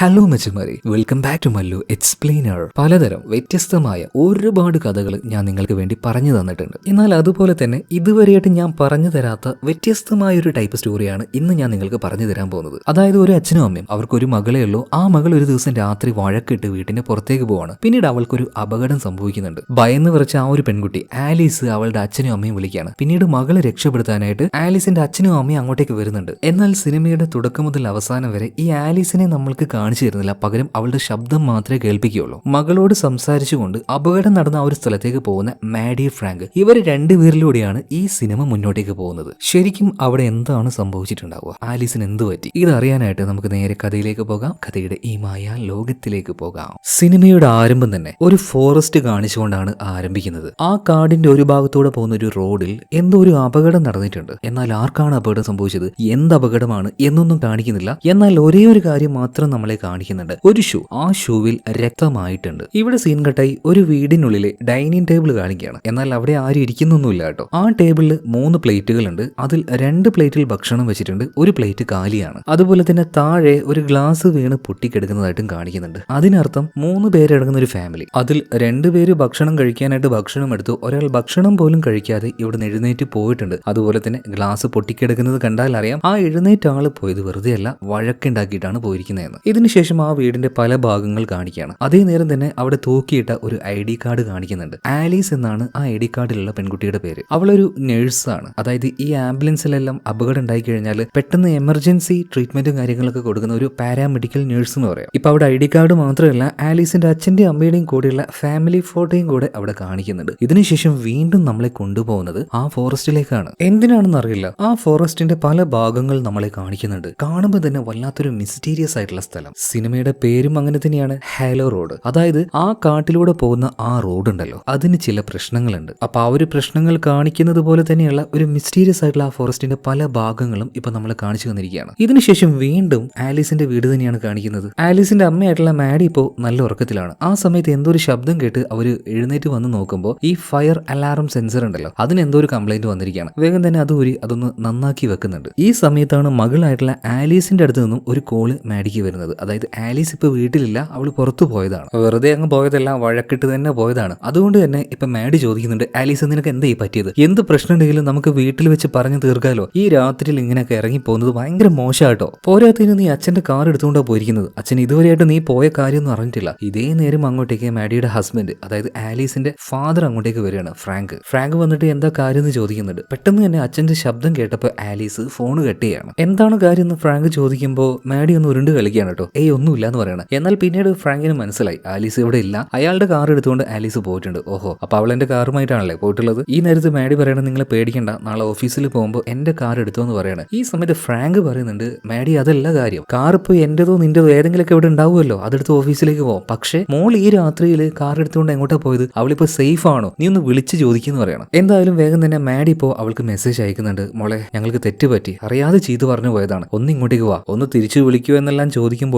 Hello മച്ചുമാരി welcome back to Mallu explainer പലതരം വ്യത്യസ്തമായ ഒരുപാട് കഥകൾ ഞാൻ നിങ്ങൾക്ക് വേണ്ടി പറഞ്ഞു തന്നിട്ടുണ്ട്. എന്നാൽ അതുപോലെ തന്നെ ഇതുവരെയായിട്ട് ഞാൻ പറഞ്ഞു തരാത്ത വ്യത്യസ്തമായ ഒരു ടൈപ്പ് സ്റ്റോറിയാണ് ഇന്ന് ഞാൻ നിങ്ങൾക്ക് പറഞ്ഞു തരാൻ പോകുന്നത്. അതായത് ഒരു അച്ഛനും അമ്മയും അവർക്കൊരു മകളേ ഉള്ളൂ. ആ മകൾ ഒരു ദിവസം രാത്രി വഴക്കിട്ട് വീട്ടിന്റെ പുറത്തേക്ക് പോവാണ്. പിന്നീട് അവൾക്കൊരു അപകടം സംഭവിക്കുന്നുണ്ട്. ഭയന്ന് വിറച്ച ആ ഒരു പെൺകുട്ടി ആലീസ് അവളുടെ അച്ഛനും അമ്മയും വിളിക്കുകയാണ്. പിന്നീട് മകളെ രക്ഷപ്പെടുത്താനായിട്ട് ആലീസിന്റെ അച്ഛനും അമ്മയും അങ്ങോട്ടേക്ക് വരുന്നുണ്ട്. എന്നാൽ സിനിമയുടെ തുടക്കം മുതൽ അവസാനം വരെ ഈ ആലീസിനെ നമ്മൾക്ക് കാണിച്ചു തരുന്നില്ല പകരം അവളുടെ ശബ്ദം മാത്രമേ കേൾപ്പിക്കുകയുള്ളൂ. മകളോട് സംസാരിച്ചുകൊണ്ട് അപകടം നടന്ന ആ ഒരു സ്ഥലത്തേക്ക് പോകുന്ന മാഡി ഫ്രാങ്ക് ഇവർ രണ്ടുപേരിലൂടെയാണ് ഈ സിനിമ മുന്നോട്ടേക്ക് പോകുന്നത്. ശരിക്കും അവിടെ എന്താണ് സംഭവിച്ചിട്ടുണ്ടാവുക? ആലീസിന് എന്ത് പറ്റി? ഇതറിയാനായിട്ട് നമുക്ക് നേരെ കഥയിലേക്ക് പോകാം. കഥയുടെ ഈ മായ ലോകത്തിലേക്ക് പോകാം. സിനിമയുടെ ആരംഭം തന്നെ ഒരു ഫോറസ്റ്റ് കാണിച്ചുകൊണ്ടാണ് ആരംഭിക്കുന്നത്. ആ കാടിന്റെ ഒരു ഭാഗത്തൂടെ പോകുന്ന ഒരു റോഡിൽ എന്തോ ഒരു അപകടം നടന്നിട്ടുണ്ട്. എന്നാൽ ആർക്കാണ് അപകടം സംഭവിച്ചത്? എന്ത് അപകടമാണ്? എന്നൊന്നും കാണിക്കുന്നില്ല. എന്നാൽ ഒരേ ഒരു കാര്യം മാത്രം നമ്മളെ കാണിക്കുന്നുണ്ട്. ഒരു ഷൂ ആ ഷൂവിൽ രക്തമായിട്ടുണ്ട്. ഇവിടെ സീൻ കട്ടായി ഒരു വീടിനുള്ളിലെ ഡൈനിങ് ടേബിൾ കാണിക്കുകയാണ്. എന്നാൽ അവിടെ ആരും ഇരിക്കുന്നൊന്നുമില്ല കേട്ടോ. ആ ടേബിളിൽ മൂന്ന് പ്ലേറ്റുകളുണ്ട്. അതിൽ രണ്ട് പ്ലേറ്റിൽ ഭക്ഷണം വെച്ചിട്ടുണ്ട്. ഒരു പ്ലേറ്റ് കാലിയാണ്. അതുപോലെ തന്നെ താഴെ ഒരു ഗ്ലാസ് വീണ് പൊട്ടിക്കെടുക്കുന്നതായിട്ടും കാണിക്കുന്നുണ്ട്. അതിനർത്ഥം മൂന്ന് പേരടങ്ങുന്ന ഒരു ഫാമിലി. അതിൽ രണ്ടുപേര് ഭക്ഷണം കഴിക്കാനായിട്ട് ഭക്ഷണം എടുത്തു. ഒരാൾ ഭക്ഷണം പോലും കഴിക്കാതെ ഇവിടെ എഴുന്നേറ്റ് പോയിട്ടുണ്ട്. അതുപോലെ തന്നെ ഗ്ലാസ് പൊട്ടിക്കെടുക്കുന്നത് കണ്ടാൽ അറിയാം. ആ എഴുന്നേറ്റ് ആൾ പോയത് വെറുതെയല്ല വഴക്കുണ്ടാക്കിയിട്ടാണ് പോയിരിക്കുന്നതെന്ന്. ഇതിനുശേഷം ആ വീടിന്റെ പല ഭാഗങ്ങൾ കാണിക്കുകയാണ്. അതേ നേരം തന്നെ അവിടെ തൂക്കിയിട്ട ഒരു ഐ ഡി കാർഡ് കാണിക്കുന്നുണ്ട്. ആലീസ് എന്നാണ് ആ ഐ ഡി കാർഡിലുള്ള പെൺകുട്ടിയുടെ പേര്. അവളൊരു നേഴ്സാണ്. അതായത് ഈ ആംബുലൻസിലെല്ലാം അപകടം ഉണ്ടായി കഴിഞ്ഞാൽ പെട്ടെന്ന് എമർജൻസി ട്രീറ്റ്മെന്റും കാര്യങ്ങളൊക്കെ കൊടുക്കുന്ന ഒരു പാരാമെഡിക്കൽ നഴ്സ് എന്ന് പറയാം. ഇപ്പൊ അവിടെ ഐ ഡി കാർഡ് മാത്രമല്ല ആലീസിന്റെ അച്ഛന്റെ അമ്മയുടെയും കൂടെയുള്ള ഫാമിലി ഫോട്ടോയും കൂടെ അവിടെ കാണിക്കുന്നുണ്ട്. ഇതിനുശേഷം വീണ്ടും നമ്മളെ കൊണ്ടുപോകുന്നത് ആ ഫോറസ്റ്റിലേക്കാണ്. എന്തിനാണെന്ന് അറിയില്ല. ആ ഫോറസ്റ്റിന്റെ പല ഭാഗങ്ങൾ നമ്മളെ കാണിക്കുന്നുണ്ട്. കാണുമ്പോൾ തന്നെ വല്ലാത്തൊരു മിസ്റ്റീരിയസ് ആയിട്ടുള്ള സ്ഥലം. സിനിമയുടെ പേരും അങ്ങനെ തന്നെയാണ് ഹാലോ റോഡ് അതായത് ആ കാട്ടിലൂടെ പോകുന്ന ആ റോഡ് ഉണ്ടല്ലോ. അതിന് ചില പ്രശ്നങ്ങളുണ്ട്. അപ്പൊ ആ ഒരു പ്രശ്നങ്ങൾ കാണിക്കുന്നത് പോലെ തന്നെയുള്ള ഒരു മിസ്റ്റീരിയസ് ആയിട്ടുള്ള ആ ഫോറസ്റ്റിന്റെ പല ഭാഗങ്ങളും ഇപ്പൊ നമ്മൾ കാണിച്ചു തന്നിരിക്കുകയാണ്. ഇതിനുശേഷം വീണ്ടും ആലീസിന്റെ വീട് തന്നെയാണ് കാണിക്കുന്നത്. ആലീസിന്റെ അമ്മയായിട്ടുള്ള മാഡി ഇപ്പോൾ നല്ല ഉറക്കത്തിലാണ്. ആ സമയത്ത് എന്തോ ഒരു ശബ്ദം കേട്ട് അവർ എഴുന്നേറ്റ് വന്ന് നോക്കുമ്പോൾ ഈ ഫയർ അലാറം സെൻസർ ഉണ്ടല്ലോ അതിന് എന്തോ ഒരു കംപ്ലൈന്റ് വന്നിരിക്കുകയാണ്. വേഗം തന്നെ അത് ഒരു അതൊന്ന് നന്നാക്കി വെക്കുന്നുണ്ട്. ഈ സമയത്താണ് മകളായിട്ടുള്ള ആലീസിന്റെ അടുത്ത് നിന്നും ഒരു കോൾ മാഡിക്ക് വരുന്നത്. അതായത് ആലീസ് ഇപ്പൊ വീട്ടിലില്ല അവൾ പുറത്തു പോയതാണ്. വെറുതെ അങ്ങ് പോയതല്ല വഴക്കിട്ട് തന്നെ പോയതാണ്. അതുകൊണ്ട് തന്നെ ഇപ്പൊ മാഡി ചോദിക്കുന്നുണ്ട് ആലീസ് നിനക്ക് എന്താ ഈ പറ്റിയത്? എന്ത് പ്രശ്നം ഉണ്ടെങ്കിലും നമുക്ക് വീട്ടിൽ വെച്ച് പറഞ്ഞു തീർക്കാലോ? ഈ രാത്രിയിൽ ഇങ്ങനെയൊക്കെ ഇറങ്ങി പോകുന്നത് ഭയങ്കര മോശമാട്ടോ പോരാത്തതിന് നീ അച്ഛന്റെ കാർ എടുത്തുകൊണ്ടാ പോയിരിക്കുന്നത്. അച്ഛൻ ഇതുവരെയായിട്ട് നീ പോയ കാര്യമൊന്നും അറിഞ്ഞിട്ടില്ല. ഇതേ നേരം അങ്ങോട്ടേക്ക് മാഡിയുടെ ഹസ്ബൻഡ് അതായത് ആലീസിന്റെ ഫാദർ അങ്ങോട്ടേക്ക് വരികയാണ് ഫ്രാങ്ക്. ഫ്രാങ്ക് വന്നിട്ട് എന്താ കാര്യം എന്ന് ചോദിക്കുന്നുണ്ട്. പെട്ടെന്ന് തന്നെ അച്ഛന്റെ ശബ്ദം കേട്ടപ്പോൾ ആലീസ് ഫോൺ കട്ട് ചെയ്യാണ്. എന്താണ് കാര്യം എന്ന് ഫ്രാങ്ക് ചോദിക്കുമ്പോൾ മാഡി ഒന്ന് ഉരുണ്ട് കളിക്കുകയാണ് കേട്ടോ. ഏയ് ഒന്നുമില്ല എന്ന് പറയണം. എന്നാൽ പിന്നീട് ഫ്രാങ്കിന് മനസ്സിലായി ആലീസ് ഇവിടെ ഇല്ല. അയാളുടെ കാർ എടുത്തുകൊണ്ട് ആലീസ് പോയിട്ടുണ്ട്. ഓഹോ അപ്പൊ അവൾ എന്റെ കാറുമായിട്ടാണല്ലേ പോയിട്ടുള്ളത്? ഈ നേരത്ത് മാഡി പറയണത് നിങ്ങളെ പേടിക്കണ്ട. നാളെ ഓഫീസിൽ പോകുമ്പോൾ എന്റെ കാർ എടുത്തു എന്ന് പറയണം. ഈ സമയത്ത് ഫ്രാങ്ക് പറയുന്നുണ്ട് മാഡി അതല്ല കാര്യം. കാർ ഇപ്പോൾ എന്റേതോ നിന്റേതോ ഏതെങ്കിലുമൊക്കെ ഇവിടെ ഉണ്ടാവുമല്ലോ. അതെടുത്ത് ഓഫീസിലേക്ക് പോകും പക്ഷേ മോൾ ഈ രാത്രിയിൽ കാർ എടുത്തുകൊണ്ട് എങ്ങോട്ടാ പോയത്? അവളിപ്പോ സേഫ് ആണോ? നീ ഒന്ന് വിളിച്ച് ചോദിക്കുന്നു പറയണം. എന്തായാലും വേഗം തന്നെ മാഡി ഇപ്പോൾ അവൾക്ക് മെസ്സേജ് അയക്കുന്നുണ്ട്. മോളെ ഞങ്ങൾക്ക് തെറ്റ് പറ്റി. അറിയാതെ ചെയ്തു പറഞ്ഞു പോയതാണ്. ഒന്ന് ഇങ്ങോട്ടേക്ക് വാ. ഒന്ന് തിരിച്ചു വിളിക്കൂ എന്നെല്ലാം